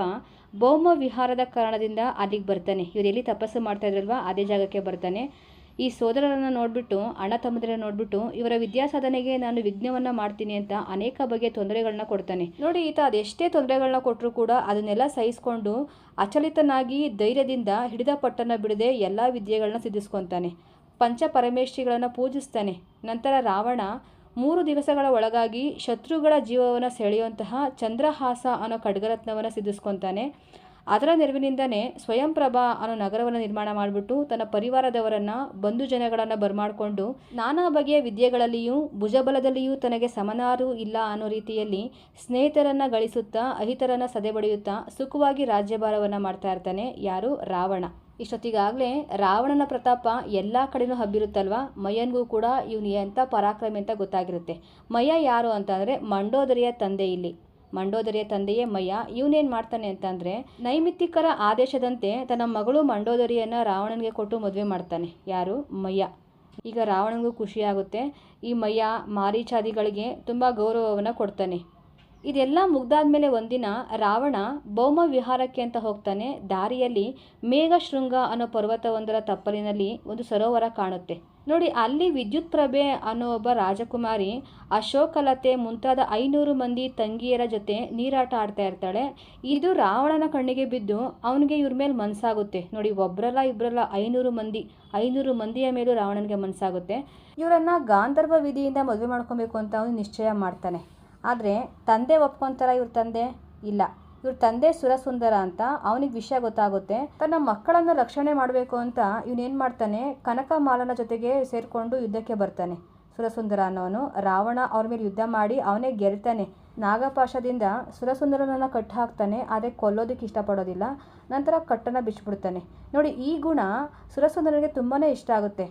ಭೌಮ ವಿಹಾರದ ಕಾರಣದಿಂದ ಅಲ್ಲಿಗೆ ಬರ್ತಾನೆ. ಇವರು ಎಲ್ಲಿ ತಪಸ್ಸು ಮಾಡ್ತಾ ಇದ್ರಲ್ವಾ, ಅದೇ ಜಾಗಕ್ಕೆ ಬರ್ತಾನೆ. ಈ ಸೋದರರನ್ನು ನೋಡಿಬಿಟ್ಟು, ಅಣ್ಣ ತಮ್ಮದರನ್ನು ನೋಡಿಬಿಟ್ಟು, ಇವರ ವಿದ್ಯಾ ಸಾಧನೆಗೆ ನಾನು ವಿಘ್ನವನ್ನು ಮಾಡ್ತೀನಿ ಅಂತ ಅನೇಕ ಬಗೆಯ ತೊಂದರೆಗಳನ್ನ ಕೊಡ್ತಾನೆ. ನೋಡಿ, ಈತ ಅದೆಷ್ಟೇ ತೊಂದರೆಗಳನ್ನ ಕೊಟ್ಟರು ಕೂಡ ಅದನ್ನೆಲ್ಲ ಸಹಿಸಿಕೊಂಡು ಅಚಲಿತನಾಗಿ ಧೈರ್ಯದಿಂದ ಹಿಡಿದ ಪಟ್ಟನ್ನು ಬಿಡದೆ ಎಲ್ಲ ವಿದ್ಯೆಗಳನ್ನ ಸಿದ್ಧಿಸ್ಕೊತಾನೆ. ಪಂಚ ಪರಮೇಶ್ವರಿಗಳನ್ನು ಪೂಜಿಸ್ತಾನೆ. ನಂತರ ರಾವಣ ಮೂರು ದಿವಸಗಳ ಒಳಗಾಗಿ ಶತ್ರುಗಳ ಜೀವವನ್ನು ಸೆಳೆಯುವಂತಹ ಚಂದ್ರಹಾಸ ಅನ್ನೋ ಖಡ್ಗರತ್ನವನ್ನು ಸಿದ್ಧಿಸ್ಕೊತಾನೆ. ಅದರ ನೆರವಿನಿಂದನೇ ಸ್ವಯಂಪ್ರಭಾ ಅನ್ನೋ ನಗರವನ್ನು ನಿರ್ಮಾಣ ಮಾಡಿಬಿಟ್ಟು ತನ್ನ ಪರಿವಾರದವರನ್ನು, ಬಂಧು ಜನಗಳನ್ನು ಬರ್ಮಾಡಿಕೊಂಡು ನಾನಾ ಬಗೆಯ ವಿದ್ಯೆಗಳಲ್ಲಿಯೂ ಭುಜಬಲದಲ್ಲಿಯೂ ತನಗೆ ಸಮನಾರು ಇಲ್ಲ ಅನ್ನೋ ರೀತಿಯಲ್ಲಿ ಸ್ನೇಹಿತರನ್ನು ಗಳಿಸುತ್ತಾ, ಅಹಿತರನ್ನು ಸದೆಬಡಿಯುತ್ತಾ ಸುಖವಾಗಿ ರಾಜ್ಯಭಾರವನ್ನು ಮಾಡ್ತಾ ಇರ್ತಾನೆ ಯಾರು? ರಾವಣ. ಇಷ್ಟೊತ್ತಿಗಾಗಲೇ ರಾವಣನ ಪ್ರತಾಪ ಎಲ್ಲ ಕಡೆನೂ ಹಬ್ಬಿರುತ್ತಲ್ವಾ? ಮಯನ್ಗೂ ಕೂಡ ಇವನು ಎಂಥ ಪರಾಕ್ರಮಿ ಅಂತ ಗೊತ್ತಾಗಿರುತ್ತೆ. ಮಯ್ಯ ಯಾರು ಅಂತಂದರೆ ಮಂಡೋದರಿಯ ತಂದೆ ಇಲ್ಲಿ. ಮಂಡೋದರಿಯ ತಂದೆಯೇ ಮಯ್ಯ. ಇವನೇನು ಮಾಡ್ತಾನೆ ಅಂತಂದರೆ, ನೈಮಿತ್ತಿಕರ ಆದೇಶದಂತೆ ತನ್ನ ಮಗಳು ಮಂಡೋದರಿಯನ್ನು ರಾವಣನಿಗೆ ಕೊಟ್ಟು ಮದುವೆ ಮಾಡ್ತಾನೆ. ಯಾರು? ಮಯ್ಯ. ಈಗ ರಾವಣನಿಗೂ ಖುಷಿಯಾಗುತ್ತೆ. ಈ ಮಯ್ಯ ಮಾರೀಚಾದಿಗಳಿಗೆ ತುಂಬ ಗೌರವವನ್ನು ಕೊಡ್ತಾನೆ. ಇದೆಲ್ಲ ಮುಗ್ದಾದ್ಮೇಲೆ ಒಂದಿನ ರಾವಣ ಭೌಮ ವಿಹಾರಕ್ಕೆ ಅಂತ ಹೋಗ್ತಾನೆ. ದಾರಿಯಲ್ಲಿ ಮೇಘಶೃಂಗ ಅನ್ನೋ ಪರ್ವತವೊಂದರ ತಪ್ಪಲಿನಲ್ಲಿ ಒಂದು ಸರೋವರ ಕಾಣುತ್ತೆ. ನೋಡಿ, ಅಲ್ಲಿ ವಿದ್ಯುತ್ ಪ್ರಭೆ ಅನ್ನೋ ಒಬ್ಬ ರಾಜಕುಮಾರಿ ಅಶೋಕಲತೆ ಮುಂತಾದ ಐನೂರು ಮಂದಿ ತಂಗಿಯರ ಜೊತೆ ನೀರಾಟ ಆಡ್ತಾ ಇರ್ತಾಳೆ. ಇದು ರಾವಣನ ಕಣ್ಣಿಗೆ ಬಿದ್ದು ಅವನಿಗೆ ಇವ್ರ ಮೇಲೆ ಮನಸ್ಸಾಗುತ್ತೆ ನೋಡಿ, ಒಬ್ರಲ್ಲ ಇಬ್ಬರಲ್ಲ ಐನೂರು ಮಂದಿ, ಐನೂರು ಮಂದಿಯ ಮೇಲೂ ರಾವಣನಿಗೆ ಮನಸ್ಸಾಗುತ್ತೆ ಇವರನ್ನ ಗಾಂಧರ್ವ ವಿಧಿಯಿಂದ ಮದುವೆ ಮಾಡ್ಕೊಬೇಕು ಅಂತ ಅವನು ನಿಶ್ಚಯ ಮಾಡ್ತಾನೆ. ಆದರೆ ತಂದೆ ಒಪ್ಕೊತಾರ ಇವ್ರ ತಂದೆ? ಇಲ್ಲ. ಇವ್ರ ತಂದೆ ಸುರಸುಂದರ ಅಂತ ಅವನಿಗೆ ವಿಷಯ ಗೊತ್ತಾಗುತ್ತೆ. ತನ್ನ ಮಕ್ಕಳನ್ನು ರಕ್ಷಣೆ ಮಾಡಬೇಕು ಅಂತ ಇವನೇನು ಮಾಡ್ತಾನೆ? ಕನಕಮಾಲನ ಜೊತೆಗೆ ಸೇರಿಕೊಂಡು ಯುದ್ಧಕ್ಕೆ ಬರ್ತಾನೆ. ಸುರಸುಂದರ ಅನ್ನೋನು ರಾವಣ ಅವ್ರ ಮೇಲೆ ಯುದ್ಧ ಮಾಡಿ ಅವನೇ ಗೆಲ್ತಾನೆ. ನಾಗಪಾಶದಿಂದ ಸುರಸುಂದರನನ್ನು ಕಟ್ಟು ಹಾಕ್ತಾನೆ, ಆದರೆ ಕೊಲ್ಲೋದಕ್ಕೆ ಇಷ್ಟಪಡೋದಿಲ್ಲ. ನಂತರ ಕಟ್ಟನ್ನು ಬಿಚ್ಚಿಬಿಡ್ತಾನೆ ನೋಡಿ, ಈ ಗುಣ ಸುರಸುಂದರನಿಗೆ ತುಂಬಾ ಇಷ್ಟ ಆಗುತ್ತೆ.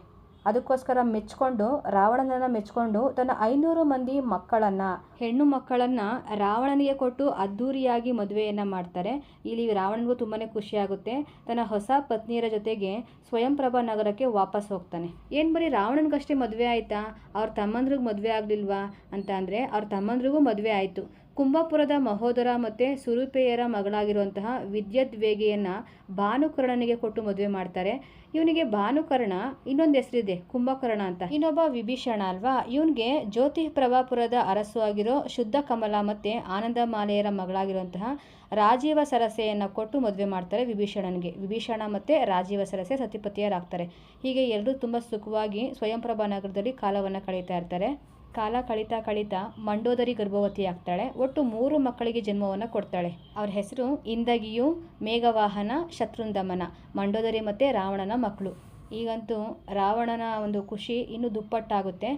ಅದಕ್ಕೋಸ್ಕರ ಮೆಚ್ಕೊಂಡು, ರಾವಣನನ್ನು ಮೆಚ್ಕೊಂಡು ತನ್ನ ಐನೂರು ಮಂದಿ ಮಕ್ಕಳನ್ನು, ಹೆಣ್ಣು ಮಕ್ಕಳನ್ನು ರಾವಣನಿಗೆ ಕೊಟ್ಟು ಅದ್ಧೂರಿಯಾಗಿ ಮದುವೆಯನ್ನು ಮಾಡ್ತಾರೆ. ಇಲ್ಲಿ ರಾವಣನಿಗೂ ತುಂಬಾ ಖುಷಿಯಾಗುತ್ತೆ ತನ್ನ ಹೊಸ ಪತ್ನಿಯರ ಜೊತೆಗೆ ಸ್ವಯಂಪ್ರಭಾ ನಗರಕ್ಕೆ ವಾಪಸ್ ಹೋಗ್ತಾನೆ. ಏನು ಬರೀ ರಾವಣನಿಗಷ್ಟೇ ಮದುವೆ ಆಯಿತಾ? ಅವ್ರ ತಮ್ಮಂದ್ರಿಗೆ ಮದುವೆ ಆಗಲಿಲ್ವಾ? ಅಂತ ಅಂದರೆ ಅವ್ರ ತಮ್ಮಂದ್ರಿಗೂ ಮದುವೆ ಆಯಿತು. ಕುಂಭಪುರದ ಮಹೋದರ ಮತ್ತು ಸುರೂಪೆಯರ ಮಗಳಾಗಿರುವಂತಹ ವಿದ್ಯುದ್ವೇಗಿಯನ್ನು ಭಾನುಕರ್ಣನಿಗೆ ಕೊಟ್ಟು ಮದುವೆ ಮಾಡ್ತಾರೆ. ಇವನಿಗೆ ಭಾನುಕರ್ಣ, ಇನ್ನೊಂದು ಹೆಸರಿದೆ, ಕುಂಭಕರ್ಣ ಅಂತ. ಇನ್ನೊಬ್ಬ ವಿಭೀಷಣ ಅಲ್ವಾ? ಇವನಿಗೆ ಜ್ಯೋತಿ ಪ್ರಭಾಪುರದ ಅರಸು ಆಗಿರೋ ಶುದ್ಧ ಕಮಲ ಮತ್ತೆ ಆನಂದ ಮಾಲೆಯರ ಮಗಳಾಗಿರುವಂತಹ ರಾಜೀವ ಸರಸೆಯನ್ನು ಕೊಟ್ಟು ಮದುವೆ ಮಾಡ್ತಾರೆ ವಿಭೀಷಣನಿಗೆ. ವಿಭೀಷಣ ಮತ್ತು ರಾಜೀವ ಸರಸೆ ಸತಿಪತಿಯರಾಗ್ತಾರೆ. ಹೀಗೆ ಎಲ್ಲರೂ ತುಂಬ ಸುಖವಾಗಿ ಸ್ವಯಂಪ್ರಭಾ ನಗರದಲ್ಲಿ ಕಾಲವನ್ನು ಕಳೀತಾ ಇರ್ತಾರೆ. ಕಾಲ ಕಳೀತಾ ಕಳೀತಾ ಮಂಡೋದರಿ ಗರ್ಭವತಿಯಾಗ್ತಾಳೆ ಒಟ್ಟು ಮೂರು ಮಕ್ಕಳಿಗೆ ಜನ್ಮವನ್ನು ಕೊಡ್ತಾಳೆ. ಅವ್ರ ಹೆಸರು ಇಂದಗಿಯು, ಮೇಘವಾಹನ, ಶತ್ರುಂದಮನ, ಮಂಡೋದರಿ ಮತ್ತು ರಾವಣನ ಮಕ್ಕಳು ಈಗಂತೂ ರಾವಣನ ಒಂದು ಖುಷಿ ಇನ್ನೂ ದುಪ್ಪಟ್ಟಾಗುತ್ತೆ.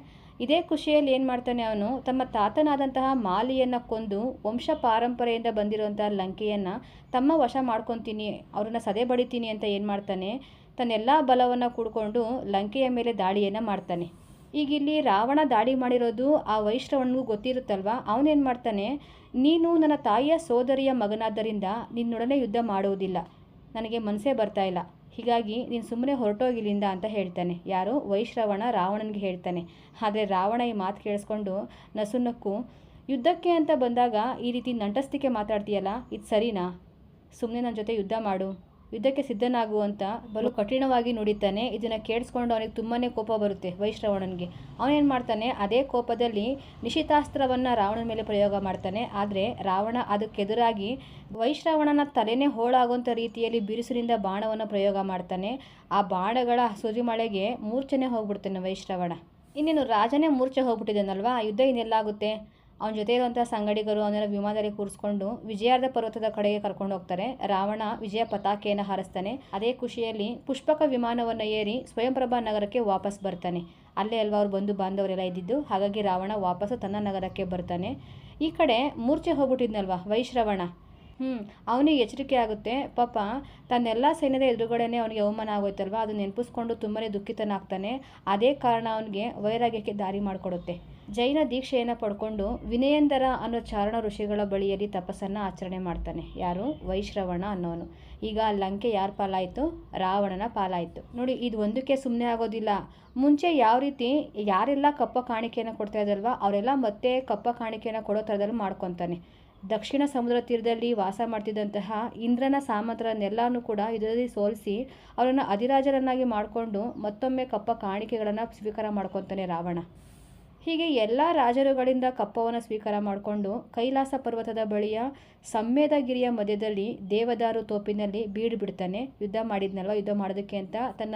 ಇದೇ ಖುಷಿಯಲ್ಲಿ ಏನು ಮಾಡ್ತಾನೆ ಅವನು? ತಮ್ಮ ತಾತನಾದಂತಹ ಮಾಲಿಯನ್ನು ಕೊಂದು ವಂಶ ಪಾರಂಪರೆಯಿಂದ ಬಂದಿರುವಂತಹ ಲಂಕೆಯನ್ನು ತಮ್ಮ ವಶ ಮಾಡ್ಕೊತೀನಿ, ಅವ್ರನ್ನ ಸದೆ ಬಡಿತೀನಿ ಅಂತ ಏನು ಮಾಡ್ತಾನೆ? ತನ್ನೆಲ್ಲ ಬಲವನ್ನು ಕೂಡ್ಕೊಂಡು ಲಂಕೆಯ ಮೇಲೆ ದಾಳಿಯನ್ನು ಮಾಡ್ತಾನೆ. ಈಗ ಇಲ್ಲಿ ರಾವಣ ದಾಳಿ ಮಾಡಿರೋದು ಆ ವೈಶ್ರವನಿಗೂ ಗೊತ್ತಿರುತ್ತಲ್ವ? ಅವನೇನು ಮಾಡ್ತಾನೆ, ನೀನು ನನ್ನ ತಾಯಿಯ ಸೋದರಿಯ ಮಗನಾದ್ದರಿಂದ ನಿನ್ನೊಡನೆ ಯುದ್ಧ ಮಾಡುವುದಿಲ್ಲ ನನಗೆ ಮನಸ್ಸೇ ಬರ್ತಾ ಇಲ್ಲ. ಹೀಗಾಗಿ ನೀನು ಸುಮ್ಮನೆ ಹೊರಟೋಗಿಲ್ಲಿಂದ ಅಂತ ಹೇಳ್ತಾನೆ. ಯಾರು? ವೈಶ್ರವಣ ರಾವಣನಿಗೆ ಹೇಳ್ತಾನೆ. ಆದರೆ ರಾವಣ ಈ ಮಾತು ಕೇಳಿಸ್ಕೊಂಡು ನಸುನಕ್ಕು, ಯುದ್ಧಕ್ಕೆ ಅಂತ ಬಂದಾಗ ಈ ರೀತಿ ನಂಟಸ್ತಿಕೆ ಮಾತಾಡ್ತೀಯಲ್ಲ, ಇದು ಸರಿನಾ? ಸುಮ್ಮನೆ ನನ್ನ ಜೊತೆ ಯುದ್ಧ ಮಾಡು. ಯುದ್ಧಕ್ಕೆ ಸಿದ್ಧನಾಗುವಂತ ಬಲು ಕಠಿಣವಾಗಿ ನುಡಿತಾನೆ. ಇದನ್ನು ಕೇಳಿಸ್ಕೊಂಡು ಅವನಿಗೆ ತುಂಬಾ ಕೋಪ ಬರುತ್ತೆ ವೈಶ್ರವಣನಿಗೆ. ಅವನೇನು ಮಾಡ್ತಾನೆ ಅದೇ ಕೋಪದಲ್ಲಿ ನಿಶಿತಾಸ್ತ್ರವನ್ನು ರಾವಣನ ಮೇಲೆ ಪ್ರಯೋಗ ಮಾಡ್ತಾನೆ. ಆದರೆ ರಾವಣ ಅದಕ್ಕೆದುರಾಗಿ ವೈಶ್ರವಣನ ತಲೆನೇ ಹೋಳಾಗುವಂಥ ರೀತಿಯಲ್ಲಿ ಬಿರುಸಿನಿಂದ ಬಾಣವನ್ನು ಪ್ರಯೋಗ ಮಾಡ್ತಾನೆ. ಆ ಬಾಣಗಳ ಸುರಿಮಳೆಗೆ ಮೂರ್ಛನೆ ಹೋಗ್ಬಿಡ್ತಾನೆ ವೈಶ್ರವಣ. ಇನ್ನೇನು ರಾಜನೇ ಮೂರ್ಛೆ ಹೋಗ್ಬಿಟ್ಟಿದ್ದಾನಲ್ವಾ ಯುದ್ಧ ಇನ್ನೆಲ್ಲಾಗುತ್ತೆ? ಅವನ ಜೊತೆ ಇರುವಂಥ ಸಂಗಡಿಗರು ಅವನನ್ನು ವಿಮಾನದಲ್ಲಿ ಕೂರಿಸ್ಕೊಂಡು ವಿಜಯಾರ್ಧ ಪರ್ವತದ ಕಡೆಗೆ ಕರ್ಕೊಂಡು ಹೋಗ್ತಾರೆ. ರಾವಣ ವಿಜಯ ಪತಾಕೆಯನ್ನು ಹಾರಿಸ್ತಾನೆ. ಅದೇ ಖುಷಿಯಲ್ಲಿ ಪುಷ್ಪಕ ವಿಮಾನವನ್ನು ಏರಿ ಸ್ವಯಂಪ್ರಭಾ ನಗರಕ್ಕೆ ವಾಪಸ್ ಬರ್ತಾನೆ. ಅಲ್ಲೇ ಅಲ್ವಾ ಅವ್ರು ಬಂಧು ಬಾಂಧವರೆಲ್ಲ ಇದ್ದಿದ್ದು. ಹಾಗಾಗಿ ರಾವಣ ವಾಪಸ್ಸು ತನ್ನ ನಗರಕ್ಕೆ ಬರ್ತಾನೆ. ಈ ಕಡೆ ಮೂರ್ಛೆ ಹೋಗ್ಬಿಟ್ಟಿದ್ನಲ್ವ ವೈಶ್ರವಣ ಹ್ಞೂ ಅವನಿಗೆ ಎಚ್ಚರಿಕೆ ಆಗುತ್ತೆ. ಪಾಪ, ತನ್ನೆಲ್ಲ ಸೈನ್ಯದ ಎದುರುಗಡೆನೇ ಅವನಿಗೆ ಅವಮಾನ ಆಗೋಯ್ತಲ್ವ? ಅದು ನೆನಪಿಸ್ಕೊಂಡು ತುಂಬಾ ದುಃಖಿತನಾಗ್ತಾನೆ. ಅದೇ ಕಾರಣ ಅವನಿಗೆ ವೈರಾಗ್ಯಕ್ಕೆ ದಾರಿ ಮಾಡಿಕೊಡುತ್ತೆ. ಜೈನ ದೀಕ್ಷೆಯನ್ನು ಪಡ್ಕೊಂಡು ವಿನಯಂದರ ಅನ್ನೋ ಚಾರಣ ಋಷಿಗಳ ಬಳಿಯಲ್ಲಿ ತಪಸ್ಸನ್ನು ಆಚರಣೆ ಮಾಡ್ತಾನೆ. ಯಾರು? ವೈಶ್ರವಣ ಅನ್ನೋನು. ಈಗ ಲಂಕೆ ಯಾರ ಪಾಲಾಯಿತು? ರಾವಣನ ಪಾಲಾಯಿತು. ನೋಡಿ, ಇದು ಒಂದಕ್ಕೆ ಸುಮ್ಮನೆ ಆಗೋದಿಲ್ಲ. ಮುಂಚೆ ಯಾವ ರೀತಿ ಯಾರೆಲ್ಲ ಕಪ್ಪ ಕಾಣಿಕೆಯನ್ನು ಕೊಡ್ತಾ ಇದ್ದಲ್ವ ಅವರೆಲ್ಲ ಮತ್ತೆ ಕಪ್ಪ ಕಾಣಿಕೆಯನ್ನು ಕೊಡೋ ಥರದಲ್ಲಿ ಮಾಡ್ಕೊತಾನೆ. ದಕ್ಷಿಣ ಸಮುದ್ರ ತೀರದಲ್ಲಿ ವಾಸ ಮಾಡ್ತಿದ್ದಂತಹ ಇಂದ್ರನ ಸಾಮಂತರನ್ನೆಲ್ಲನೂ ಕೂಡ ಇದರಲ್ಲಿ ಸೋಲಿಸಿ ಅವರನ್ನು ಅಧಿರಾಜರನ್ನಾಗಿ ಮಾಡಿಕೊಂಡು ಮತ್ತೊಮ್ಮೆ ಕಪ್ಪ ಕಾಣಿಕೆಗಳನ್ನು ಸ್ವೀಕಾರ ಮಾಡ್ಕೊತಾನೆ ರಾವಣ. ಹೀಗೆ ಎಲ್ಲ ರಾಜರುಗಳಿಂದ ಕಪ್ಪವನ್ನು ಸ್ವೀಕಾರ ಮಾಡಿಕೊಂಡು ಕೈಲಾಸ ಪರ್ವತದ ಬಳಿಯ ಸಮ್ಮೇದಗಿರಿಯ ಮಧ್ಯದಲ್ಲಿ ದೇವದಾರು ತೋಪಿನಲ್ಲಿ ಬೀಡು ಬಿಡ್ತಾನೆ. ಯುದ್ಧ ಮಾಡಿದ್ನಲ್ವ? ಯುದ್ಧ ಮಾಡೋದಕ್ಕೆ ಅಂತ ತನ್ನ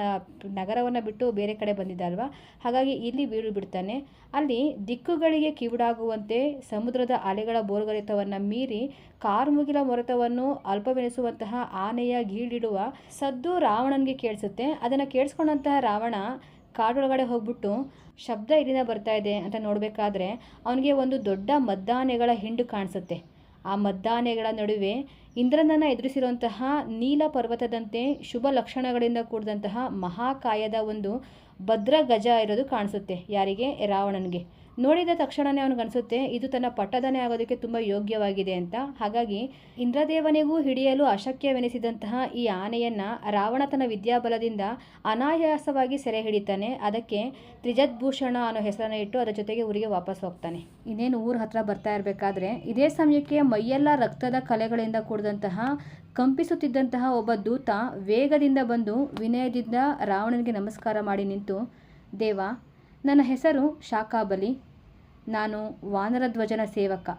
ನಗರವನ್ನು ಬಿಟ್ಟು ಬೇರೆ ಕಡೆ ಬಂದಿದ್ದಲ್ವ ಹಾಗಾಗಿ ಇಲ್ಲಿ ಬೀಡು ಬಿಡ್ತಾನೆ. ಅಲ್ಲಿ ದಿಕ್ಕುಗಳಿಗೆ ಕಿವಿಡಾಗುವಂತೆ ಸಮುದ್ರದ ಅಲೆಗಳ ಬೋರ್ಗರಿತವನ್ನು ಮೀರಿ ಕಾರ್ಮುಗಿಲ ಮೊರೆತವನ್ನು ಅಲ್ಪವೆನಿಸುವಂತಹ ಆನೆಯ ಗೀಳಿಡುವ ಸದ್ದು ರಾವಣನಿಗೆ ಕೇಳಿಸುತ್ತೆ. ಅದನ್ನು ಕೇಳಿಸ್ಕೊಂಡಂತಹ ರಾವಣ ಕಾಡೊಳಗಡೆ ಹೋಗ್ಬಿಟ್ಟು ಶಬ್ದ ಇಲ್ಲಿಂದ ಬರ್ತಾ ಇದೆ ಅಂತ ನೋಡಬೇಕಾದ್ರೆ ಅವನಿಗೆ ಒಂದು ದೊಡ್ಡ ಮದ್ದಾನೆಗಳ ಹಿಂಡು ಕಾಣಿಸುತ್ತೆ. ಆ ಮದ್ದಾನೆಗಳ ನಡುವೆ ಇಂದ್ರನನ್ನು ಎದುರಿಸಿರುವಂತಹ ನೀಲ ಪರ್ವತದಂತೆ ಶುಭ ಲಕ್ಷಣಗಳಿಂದ ಕೂಡಿದಂತಹ ಮಹಾಕಾಯದ ಒಂದು ಭದ್ರ ಗಜ ಇರೋದು ಕಾಣಿಸುತ್ತೆ ಯಾರಿಗೆ? ರಾವಣನಿಗೆ. ನೋಡಿದ ತಕ್ಷಣವೇ ಅವನಿಗನ್ಸುತ್ತೆ ಇದು ತನ್ನ ಪಟ್ಟದನೇ ಆಗೋದಕ್ಕೆ ತುಂಬ ಯೋಗ್ಯವಾಗಿದೆ ಅಂತ. ಹಾಗಾಗಿ ಇಂದ್ರದೇವನಿಗೂ ಹಿಡಿಯಲು ಅಶಕ್ಯವೆನಿಸಿದಂತಹ ಈ ಆನೆಯನ್ನು ರಾವಣ ತನ್ನ ವಿದ್ಯಾಬಲದಿಂದ ಅನಾಯಾಸವಾಗಿ ಸೆರೆ ಹಿಡಿತಾನೆ. ಅದಕ್ಕೆ ತ್ರಿಜದ್ಭೂಷಣ ಅನ್ನೋ ಹೆಸರನ್ನು ಇಟ್ಟು ಅದರ ಜೊತೆಗೆ ಊರಿಗೆ ವಾಪಸ್ ಹೋಗ್ತಾನೆ. ಇನ್ನೇನು ಊರ ಹತ್ರ ಬರ್ತಾ ಇರಬೇಕಾದ್ರೆ ಇದೇ ಸಮಯಕ್ಕೆ ಮೈಯೆಲ್ಲ ರಕ್ತದ ಕಲೆಗಳಿಂದ ಕೂಡಿದಂತಹ, ಕಂಪಿಸುತ್ತಿದ್ದಂತಹ ಒಬ್ಬ ದೂತ ವೇಗದಿಂದ ಬಂದು ವಿನಯದಿಂದ ರಾವಣನಿಗೆ ನಮಸ್ಕಾರ ಮಾಡಿ ನಿಂತು, ದೇವ, ನನ್ನ ಹೆಸರು ಶಾಕಾಬಲಿ. ನಾನು ವಾನರಧ್ವಜನ ಸೇವಕ.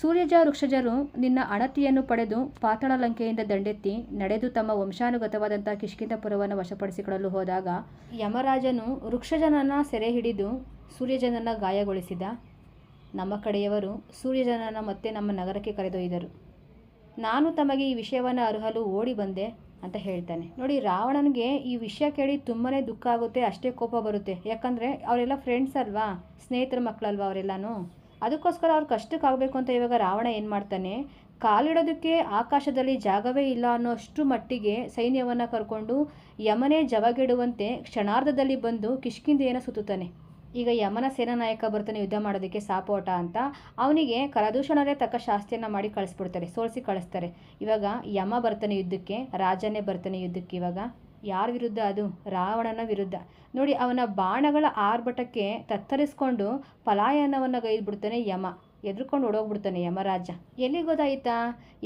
ಸೂರ್ಯಜ ವೃಕ್ಷಜರು ನಿನ್ನ ಅಣತಿಯನ್ನು ಪಡೆದು ಪಾತಾಳ ಲಂಕೆಯಿಂದ ದಂಡೆತ್ತಿ ನಡೆದು ತಮ್ಮ ವಂಶಾನುಗತವಾದಂಥ ಕಿಷ್ಕಿಂತಪುರವನ್ನು ವಶಪಡಿಸಿಕೊಳ್ಳಲು ಹೋದಾಗ ಯಮರಾಜನು ವೃಕ್ಷಜನನ ಸೆರೆ ಹಿಡಿದು ಸೂರ್ಯಜನನ ಗಾಯಗೊಳಿಸಿದ. ನಮ್ಮ ಕಡೆಯವರು ಸೂರ್ಯಜನನ ಮತ್ತೆ ನಮ್ಮ ನಗರಕ್ಕೆ ಕರೆದೊಯ್ದರು. ನಾನು ತಮಗೆ ಈ ವಿಷಯವನ್ನು ಅರ್ಹಲು ಓಡಿ ಬಂದೆ. ಅಂತ ಹೇಳ್ತಾನೆ. ನೋಡಿ, ರಾವಣನಿಗೆ ಈ ವಿಷಯ ಕೇಳಿ ತುಂಬಾ ದುಃಖ ಆಗುತ್ತೆ, ಅಷ್ಟೇ ಕೋಪ ಬರುತ್ತೆ. ಯಾಕಂದರೆ ಅವರೆಲ್ಲ ಫ್ರೆಂಡ್ಸ್ ಅಲ್ವಾ? ಸ್ನೇಹಿತರ ಮಕ್ಕಳಲ್ವಾ ಅವರೆಲ್ಲನೂ? ಅದಕ್ಕೋಸ್ಕರ ಅವ್ರ ಕಷ್ಟಕ್ಕೆ ಆಗಬೇಕು ಅಂತ ಇವಾಗ ರಾವಣ ಏನು ಮಾಡ್ತಾನೆ? ಕಾಲಿಡೋದಕ್ಕೆ ಆಕಾಶದಲ್ಲಿ ಜಾಗವೇ ಇಲ್ಲ ಅನ್ನೋಷ್ಟು ಮಟ್ಟಿಗೆ ಸೈನ್ಯವನ್ನು ಕರ್ಕೊಂಡು ಯಮನೇ ಜವಗೆಡುವಂತೆ ಕ್ಷಣಾರ್ಧದಲ್ಲಿ ಬಂದು ಕಿಷ್ಕಿಂದೆಯನ್ನು ಸುತ್ತುತ್ತಾನೆ. ಈಗ ಯಮನ ಸೇನಾ ನಾಯಕ ಬರ್ತಾನೆ ಯುದ್ಧ ಮಾಡೋದಕ್ಕೆ ಸಾಪೋಟ ಅಂತ. ಅವನಿಗೆ ಕರದೂಷಣರೇ ತಕ್ಕ ಶಾಸ್ತಿಯನ್ನು ಮಾಡಿ ಕಳಿಸ್ಬಿಡ್ತಾರೆ, ಸೋಲಿಸಿ ಕಳಿಸ್ತಾರೆ. ಇವಾಗ ಯಮ ಬರ್ತಾನೆ ಯುದ್ಧಕ್ಕೆ ರಾಜನೇ ಬರ್ತಾನೆ ಯುದ್ಧಕ್ಕೆ ಇವಾಗ. ಯಾರ ವಿರುದ್ಧ ಅದು? ರಾವಣನ ವಿರುದ್ಧ. ನೋಡಿ, ಅವನ ಬಾಣಗಳ ಆರ್ಭಟಕ್ಕೆ ತತ್ತರಿಸ್ಕೊಂಡು ಪಲಾಯನವನ್ನು ಗೈದ್ಬಿಡ್ತಾನೆ ಯಮ. ಎದ್ರುಕೊಂಡು ಓಡೋಗ್ಬಿಡ್ತಾನೆ ಯಮರಾಜ. ಎಲ್ಲಿಗೆ ಗೊತ್ತಾಯ್ತಾ?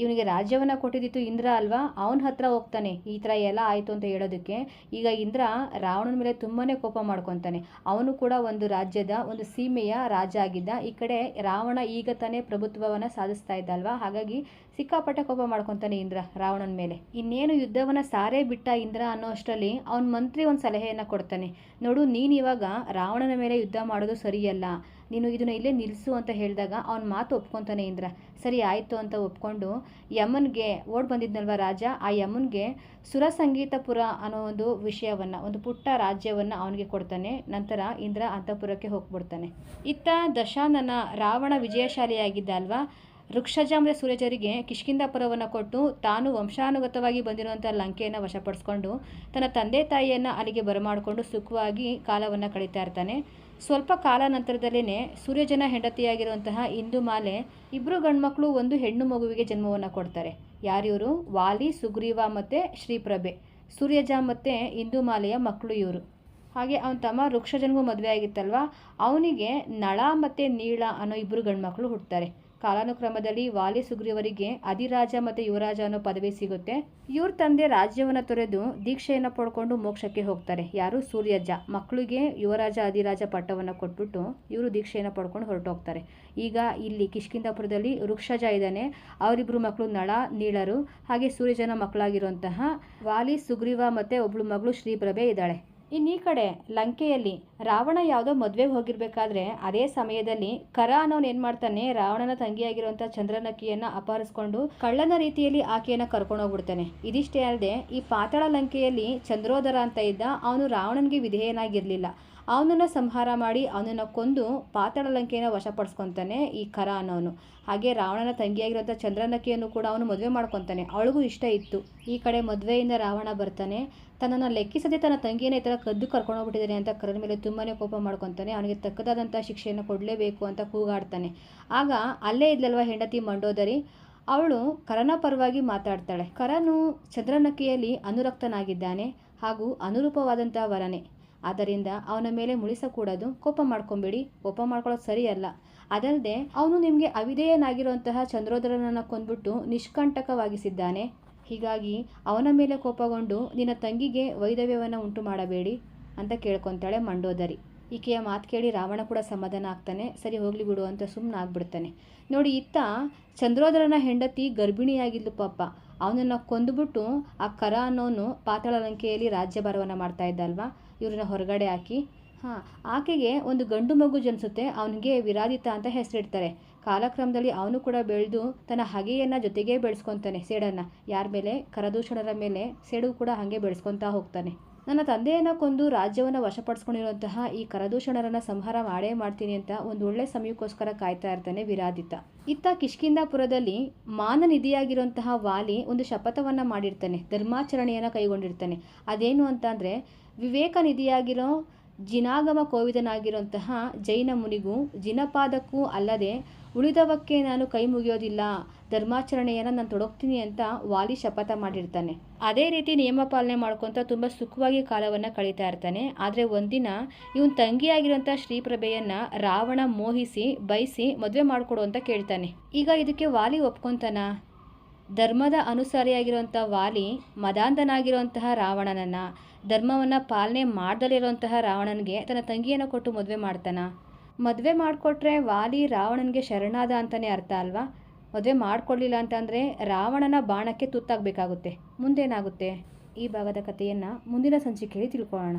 ಇವನಿಗೆ ರಾಜ್ಯವನ್ನು ಕೊಟ್ಟಿದ್ದಿತ್ತು ಇಂದ್ರ ಅಲ್ವಾ? ಅವನ ಹತ್ರ ಹೋಗ್ತಾನೆ. ಈ ಥರ ಎಲ್ಲ ಆಯಿತು ಅಂತ ಹೇಳೋದಕ್ಕೆ ಈಗ ಇಂದ್ರ ರಾವಣನ ಮೇಲೆ ತುಂಬಾ ಕೋಪ ಮಾಡ್ಕೊತಾನೆ. ಅವನು ಕೂಡ ಒಂದು ರಾಜ್ಯದ ಒಂದು ಸೀಮೆಯ ರಾಜ ಆಗಿದ್ದ. ಈ ಕಡೆ ರಾವಣ ಈಗ ತಾನೇ ಪ್ರಭುತ್ವವನ್ನು ಸಾಧಿಸ್ತಾ ಇದ್ದಲ್ವಾ ಹಾಗಾಗಿ ಸಿಕ್ಕಾಪಟ್ಟೆ ಕೋಪ ಮಾಡ್ಕೊತಾನೆ ಇಂದ್ರ ರಾವಣನ ಮೇಲೆ. ಇನ್ನೇನು ಯುದ್ಧವನ್ನು ಸಾರೇ ಬಿಟ್ಟ ಇಂದ್ರ ಅನ್ನೋ ಅಷ್ಟರಲ್ಲಿ ಅವನ ಮಂತ್ರಿ ಒಂದು ಸಲಹೆಯನ್ನು ಕೊಡ್ತಾನೆ. ನೋಡು, ನೀನು ಇವಾಗ ರಾವಣನ ಮೇಲೆ ಯುದ್ಧ ಮಾಡೋದು ಸರಿಯಲ್ಲ. ನೀನು ಇದನ್ನು ಇಲ್ಲೇ ನಿಲ್ಲಿಸು ಅಂತ ಹೇಳಿದಾಗ ಅವ್ನ ಮಾತು ಒಪ್ಕೊತಾನೆ ಇಂದ್ರ. ಸರಿ ಆಯಿತು ಅಂತ ಒಪ್ಕೊಂಡು ಯಮನ್ಗೆ ಓಡ್ ಬಂದಿದ್ನಲ್ವ ರಾಜ? ಆ ಯಮನ್ಗೆ ಸುರ ಸಂಗೀತಪುರ ಅನ್ನೋ ಒಂದು ವಿಷಯವನ್ನು, ಒಂದು ಪುಟ್ಟ ರಾಜ್ಯವನ್ನು ಅವನಿಗೆ ಕೊಡ್ತಾನೆ. ನಂತರ ಇಂದ್ರ ಅಂತಃಪುರಕ್ಕೆ ಹೋಗ್ಬಿಡ್ತಾನೆ. ಇತ್ತ ದಶಾನನ ರಾವಣ ವಿಜಯಶಾಲಿಯಾಗಿದ್ದ ಅಲ್ವಾ? ವೃಕ್ಷಜಾಮ್ರ ಸೂರ್ಯಜರಿಗೆ ಕಿಷ್ಕಿಂದಾಪುರವನ್ನು ಕೊಟ್ಟು ತಾನು ವಂಶಾನುಗತವಾಗಿ ಬಂದಿರುವಂಥ ಲಂಕೆಯನ್ನು ವಶಪಡಿಸ್ಕೊಂಡು ತನ್ನ ತಂದೆ ತಾಯಿಯನ್ನು ಅಲ್ಲಿಗೆ ಬರಮಾಡಿಕೊಂಡು ಸುಖವಾಗಿ ಕಾಲವನ್ನು ಕಳೀತಾ ಇರ್ತಾನೆ. ಸ್ವಲ್ಪ ಕಾಲ ನಂತರದಲ್ಲೇ ಸೂರ್ಯಜನ ಹೆಂಡತಿಯಾಗಿರುವಂತಹ ಇಂದುಮಾಲೆ ಇಬ್ಬರು ಗಂಡ್ಮಕ್ಳು ಒಂದು ಹೆಣ್ಣು ಮಗುವಿಗೆ ಜನ್ಮವನ್ನು ಕೊಡ್ತಾರೆ. ಯಾರಿವರು ವಾಲಿ, ಸುಗ್ರೀವ ಮತ್ತು ಶ್ರೀಪ್ರಭೆ. ಸೂರ್ಯಜ ಮತ್ತು ಇಂದುಮಾಲೆಯ ಮಕ್ಕಳು ಇವರು. ಹಾಗೆ ಅವನ ತಮ್ಮ ವೃಕ್ಷಜನ್ಗೂ ಮದುವೆ ಆಗಿತ್ತಲ್ವ ಅವನಿಗೆ ನಳ ಮತ್ತು ನೀಳ ಅನ್ನೋ ಇಬ್ಬರು ಗಂಡ್ಮಕ್ಳು ಹುಟ್ಟುತ್ತಾರೆ ಕಾಲಾನುಕ್ರಮದಲ್ಲಿ ವಾಲಿ ಸುಗ್ರೀವರಿಗೆ ಅಧಿರಾಜ ಮತ್ತು ಯುವರಾಜ ಅನ್ನೋ ಪದವಿ ಸಿಗುತ್ತೆ. ಇವ್ರ ತಂದೆ ರಾಜ್ಯವನ್ನು ತೊರೆದು ದೀಕ್ಷೆಯನ್ನು ಪಡ್ಕೊಂಡು ಮೋಕ್ಷಕ್ಕೆ ಹೋಗ್ತಾರೆ. ಯಾರು? ಸೂರ್ಯಜ್ಜ. ಮಕ್ಕಳಿಗೆ ಯುವರಾಜ, ಅಧಿರಾಜ ಪಟ್ಟವನ್ನು ಕೊಟ್ಬಿಟ್ಟು ಇವರು ದೀಕ್ಷೆಯನ್ನು ಪಡ್ಕೊಂಡು ಹೊರಟೋಗ್ತಾರೆ. ಈಗ ಇಲ್ಲಿ ಕಿಷ್ಕಿಂದಾಪುರದಲ್ಲಿ ವೃಕ್ಷಜ ಇದ್ದಾನೆ. ಅವರಿಬ್ಬರು ಮಕ್ಕಳು ನಳ, ನೀಳರು. ಹಾಗೆ ಸೂರ್ಯಜನ ಮಕ್ಕಳಾಗಿರುವಂತಹ ವಾಲಿ ಸುಗ್ರೀವ ಮತ್ತು ಒಬ್ಳು ಮಗಳು ಶ್ರೀಪ್ರಭೆ ಇದ್ದಾಳೆ. ಇನ್ನು ಈ ಕಡೆ ಲಂಕೆಯಲ್ಲಿ ರಾವಣ ಯಾವುದೋ ಮದುವೆಗೆ ಹೋಗಿರ್ಬೇಕಾದ್ರೆ ಅದೇ ಸಮಯದಲ್ಲಿ ಕರ ಅನ್ನೋನು ಏನು ಮಾಡ್ತಾನೆ, ರಾವಣನ ತಂಗಿಯಾಗಿರುವಂಥ ಚಂದ್ರನಕ್ಕಿಯನ್ನು ಅಪಹರಿಸ್ಕೊಂಡು ಕಳ್ಳನ ರೀತಿಯಲ್ಲಿ ಆಕೆಯನ್ನು ಕರ್ಕೊಂಡು ಹೋಗ್ಬಿಡ್ತಾನೆ. ಇದಿಷ್ಟೇ ಅಲ್ಲದೆ ಈ ಪಾತಾಳ ಲಂಕೆಯಲ್ಲಿ ಚಂದ್ರೋದರ ಅಂತ ಇದ್ದ ಅವನು ರಾವಣನಿಗೆ ವಿಧೇಯನಾಗಿರಲಿಲ್ಲ. ಅವನನ್ನು ಸಂಹಾರ ಮಾಡಿ ಅವನನ್ನು ಕೊಂದು ಪಾತಾಳ ಲಂಕೆಯನ್ನು ವಶಪಡಿಸ್ಕೊತಾನೆ ಈ ಕರ ಅನ್ನೋನು. ಹಾಗೆ ರಾವಣನ ತಂಗಿಯಾಗಿರುವಂಥ ಚಂದ್ರನಕಿಯನ್ನು ಕೂಡ ಅವನು ಮದುವೆ ಮಾಡ್ಕೊತಾನೆ. ಅವಳಿಗೂ ಇಷ್ಟ ಇತ್ತು. ಈ ಕಡೆ ಮದುವೆಯಿಂದ ರಾವಣ ಬರ್ತಾನೆ. ತನ್ನನ್ನು ಲೆಕ್ಕಿಸದೆ ತನ್ನ ತಂಗಿಯನ್ನು ಈ ಥರ ಕದ್ದು ಕರ್ಕೊಂಡು ಹೋಗ್ಬಿಟ್ಟಿದ್ದಾನೆ ಅಂತ ಕರನ ಮೇಲೆ ತುಂಬಾ ಕೋಪ ಮಾಡ್ಕೊತಾನೆ. ಅವನಿಗೆ ತಕ್ಕದಾದಂಥ ಶಿಕ್ಷೆಯನ್ನು ಕೊಡಲೇಬೇಕು ಅಂತ ಕೂಗಾಡ್ತಾನೆ. ಆಗ ಅಲ್ಲೇ ಇದ್ಲಲ್ವ ಹೆಂಡತಿ ಮಂಡೋದರಿ? ಅವಳು ಕರನ ಪರವಾಗಿ ಮಾತಾಡ್ತಾಳೆ. ಕರನು ಚಂದ್ರನಕಿಯಲ್ಲಿ ಅನುರಕ್ತನಾಗಿದ್ದಾನೆ ಹಾಗೂ ಅನುರೂಪವಾದಂಥ ವರನೇ. ಆದ್ದರಿಂದ ಅವನ ಮೇಲೆ ಮುಳಿಸಕೂಡದು. ಕೋಪ ಮಾಡ್ಕೊಂಬಿಡಿ. ಕೋಪ ಮಾಡ್ಕೊಳ್ಳೋದು ಸರಿಯಲ್ಲ. ಅದಲ್ಲದೆ ಅವನು ನಿಮಗೆ ಅವಿಧೇಯನಾಗಿರುವಂತಹ ಚಂದ್ರೋದರನನ್ನು ಕೊಂದ್ಬಿಟ್ಟು ನಿಷ್ಕಂಟಕವಾಗಿಸಿದ್ದಾನೆ. ಹೀಗಾಗಿ ಅವನ ಮೇಲೆ ಕೋಪಗೊಂಡು ನಿನ್ನ ತಂಗಿಗೆ ವೈದವ್ಯವನ್ನು ಉಂಟು ಮಾಡಬೇಡಿ ಅಂತ ಕೇಳ್ಕೊತಾಳೆ ಮಂಡೋದರಿ. ಈಕೆಯ ಮಾತು ಕೇಳಿ ರಾವಣ ಕೂಡ ಸಮಾಧಾನ ಆಗ್ತಾನೆ. ಸರಿ ಹೋಗ್ಲಿ ಬಿಡು ಅಂತ ಸುಮ್ಮನೆ ಆಗ್ಬಿಡ್ತಾನೆ. ನೋಡಿ, ಇತ್ತ ಚಂದ್ರೋದರನ ಹೆಂಡತಿ ಗರ್ಭಿಣಿಯಾಗಿದ್ಲು ಪಾಪ. ಅವನನ್ನು ಕೊಂದುಬಿಟ್ಟು ಆ ಕರ ಅನ್ನೋನು ಪಾತಾಳ ಲಂಕೆಯಲ್ಲಿ ರಾಜ್ಯಭಾರವನ್ನು ಮಾಡ್ತಾ ಇದ್ದಲ್ವಾ ಇವ್ರನ್ನ ಹೊರಗಡೆ ಹಾಕಿ. ಹಾಂ, ಆಕೆಗೆ ಒಂದು ಗಂಡು ಮಗು ಜನಿಸುತ್ತೆ. ಅವನಿಗೆ ವಿರಾದಿತ ಅಂತ ಹೆಸರಿಡ್ತಾರೆ. ಕಾಲಕ್ರಮದಲ್ಲಿ ಅವನು ಕೂಡ ಬೆಳೆದು ತನ್ನ ಹಗೆಯನ್ನು ಜೊತೆಗೇ ಬೆಳೆಸ್ಕೊತಾನೆ ಸೇಡನ್ನು. ಯಾರ ಮೇಲೆ? ಕರದೂಷಣರ ಮೇಲೆ. ಸೇಡು ಕೂಡ ಹಾಗೆ ಬೆಳೆಸ್ಕೊತಾ ಹೋಗ್ತಾನೆ. ನನ್ನ ತಂದೆಯನ್ನು ಕೊಂದು ರಾಜ್ಯವನ್ನು ವಶಪಡಿಸ್ಕೊಂಡಿರುವಂತಹ ಈ ಕರದೂಷಣರನ್ನು ಸಂಹಾರ ಮಾಡೇ ಮಾಡ್ತೀನಿ ಅಂತ ಒಂದು ಒಳ್ಳೆ ಸಮಯಕ್ಕೋಸ್ಕರ ಕಾಯ್ತಾ ಇರ್ತಾನೆ ವಿರಾದಿತ. ಇತ್ತ ಕಿಷ್ಕಿಂದಾಪುರದಲ್ಲಿ ಮಾನನಿಧಿಯಾಗಿರುವಂತಹ ವಾಲಿ ಒಂದು ಶಪಥವನ್ನು ಮಾಡಿರ್ತಾನೆ, ಧರ್ಮಾಚರಣೆಯನ್ನು ಕೈಗೊಂಡಿರ್ತಾನೆ. ಅದೇನು ಅಂತಂದರೆ ವಿವೇಕ ನಿಧಿಯಾಗಿರೋ ಜಿನಾಗಮ ಕೋವಿದನಾಗಿರುವಂತಹ ಜೈನ ಮುನಿಗೂ ಜಿನಪಾದಕ್ಕೂ ಅಲ್ಲದೆ ಉಳಿದವಕ್ಕೆ ನಾನು ಕೈ ಮುಗಿಯೋದಿಲ್ಲ, ಧರ್ಮಾಚರಣೆಯನ್ನು ನಾನು ತೊಡಗ್ತೀನಿ ಅಂತ ವಾಲಿ ಶಪಥ ಮಾಡಿರ್ತಾನೆ. ಅದೇ ರೀತಿ ನಿಯಮ ಪಾಲನೆ ಮಾಡ್ಕೊತ ತುಂಬ ಸುಖವಾಗಿ ಕಾಲವನ್ನು ಕಳೀತಾ ಇರ್ತಾನೆ. ಆದರೆ ಒಂದಿನ ಇವನ್ ತಂಗಿಯಾಗಿರುವಂಥ ಶ್ರೀಪ್ರಭೆಯನ್ನು ರಾವಣ ಮೋಹಿಸಿ ಬಯಸಿ ಮದುವೆ ಮಾಡಿಕೊಡು ಅಂತ ಕೇಳ್ತಾನೆ. ಈಗ ಇದಕ್ಕೆ ವಾಲಿ ಒಪ್ಕೊತಾನ? ಧರ್ಮದ ಅನುಸಾರಿಯಾಗಿರುವಂಥ ವಾಲಿ ಮದಾಂಧನಾಗಿರುವಂತಹ ರಾವಣನನ್ನು ಧರ್ಮವನ್ನು ಪಾಲನೆ ಮಾಡ್ದಲಿರುವಂತಹ ರಾವಣನಿಗೆ ತನ್ನ ತಂಗಿಯನ್ನು ಕೊಟ್ಟು ಮದುವೆ ಮಾಡ್ತಾನ. ಮದುವೆ ಮಾಡಿಕೊಟ್ರೆ ವಾಲಿ ರಾವಣನಿಗೆ ಶರಣಾದ ಅಂತಲೇ ಅರ್ಥ ಅಲ್ವಾ? ಮದುವೆ ಮಾಡಿಕೊಡ್ಲಿಲ್ಲ ಅಂತಂದರೆ ರಾವಣನ ಬಾಣಕ್ಕೆ ತುತ್ತಾಗಬೇಕಾಗುತ್ತೆ. ಮುಂದೇನಾಗುತ್ತೆ? ಈ ಭಾಗದ ಕಥೆಯನ್ನು ಮುಂದಿನ ಸಂಚಿಕೆಯಲ್ಲಿ ತಿಳ್ಕೊಳ್ಳೋಣ.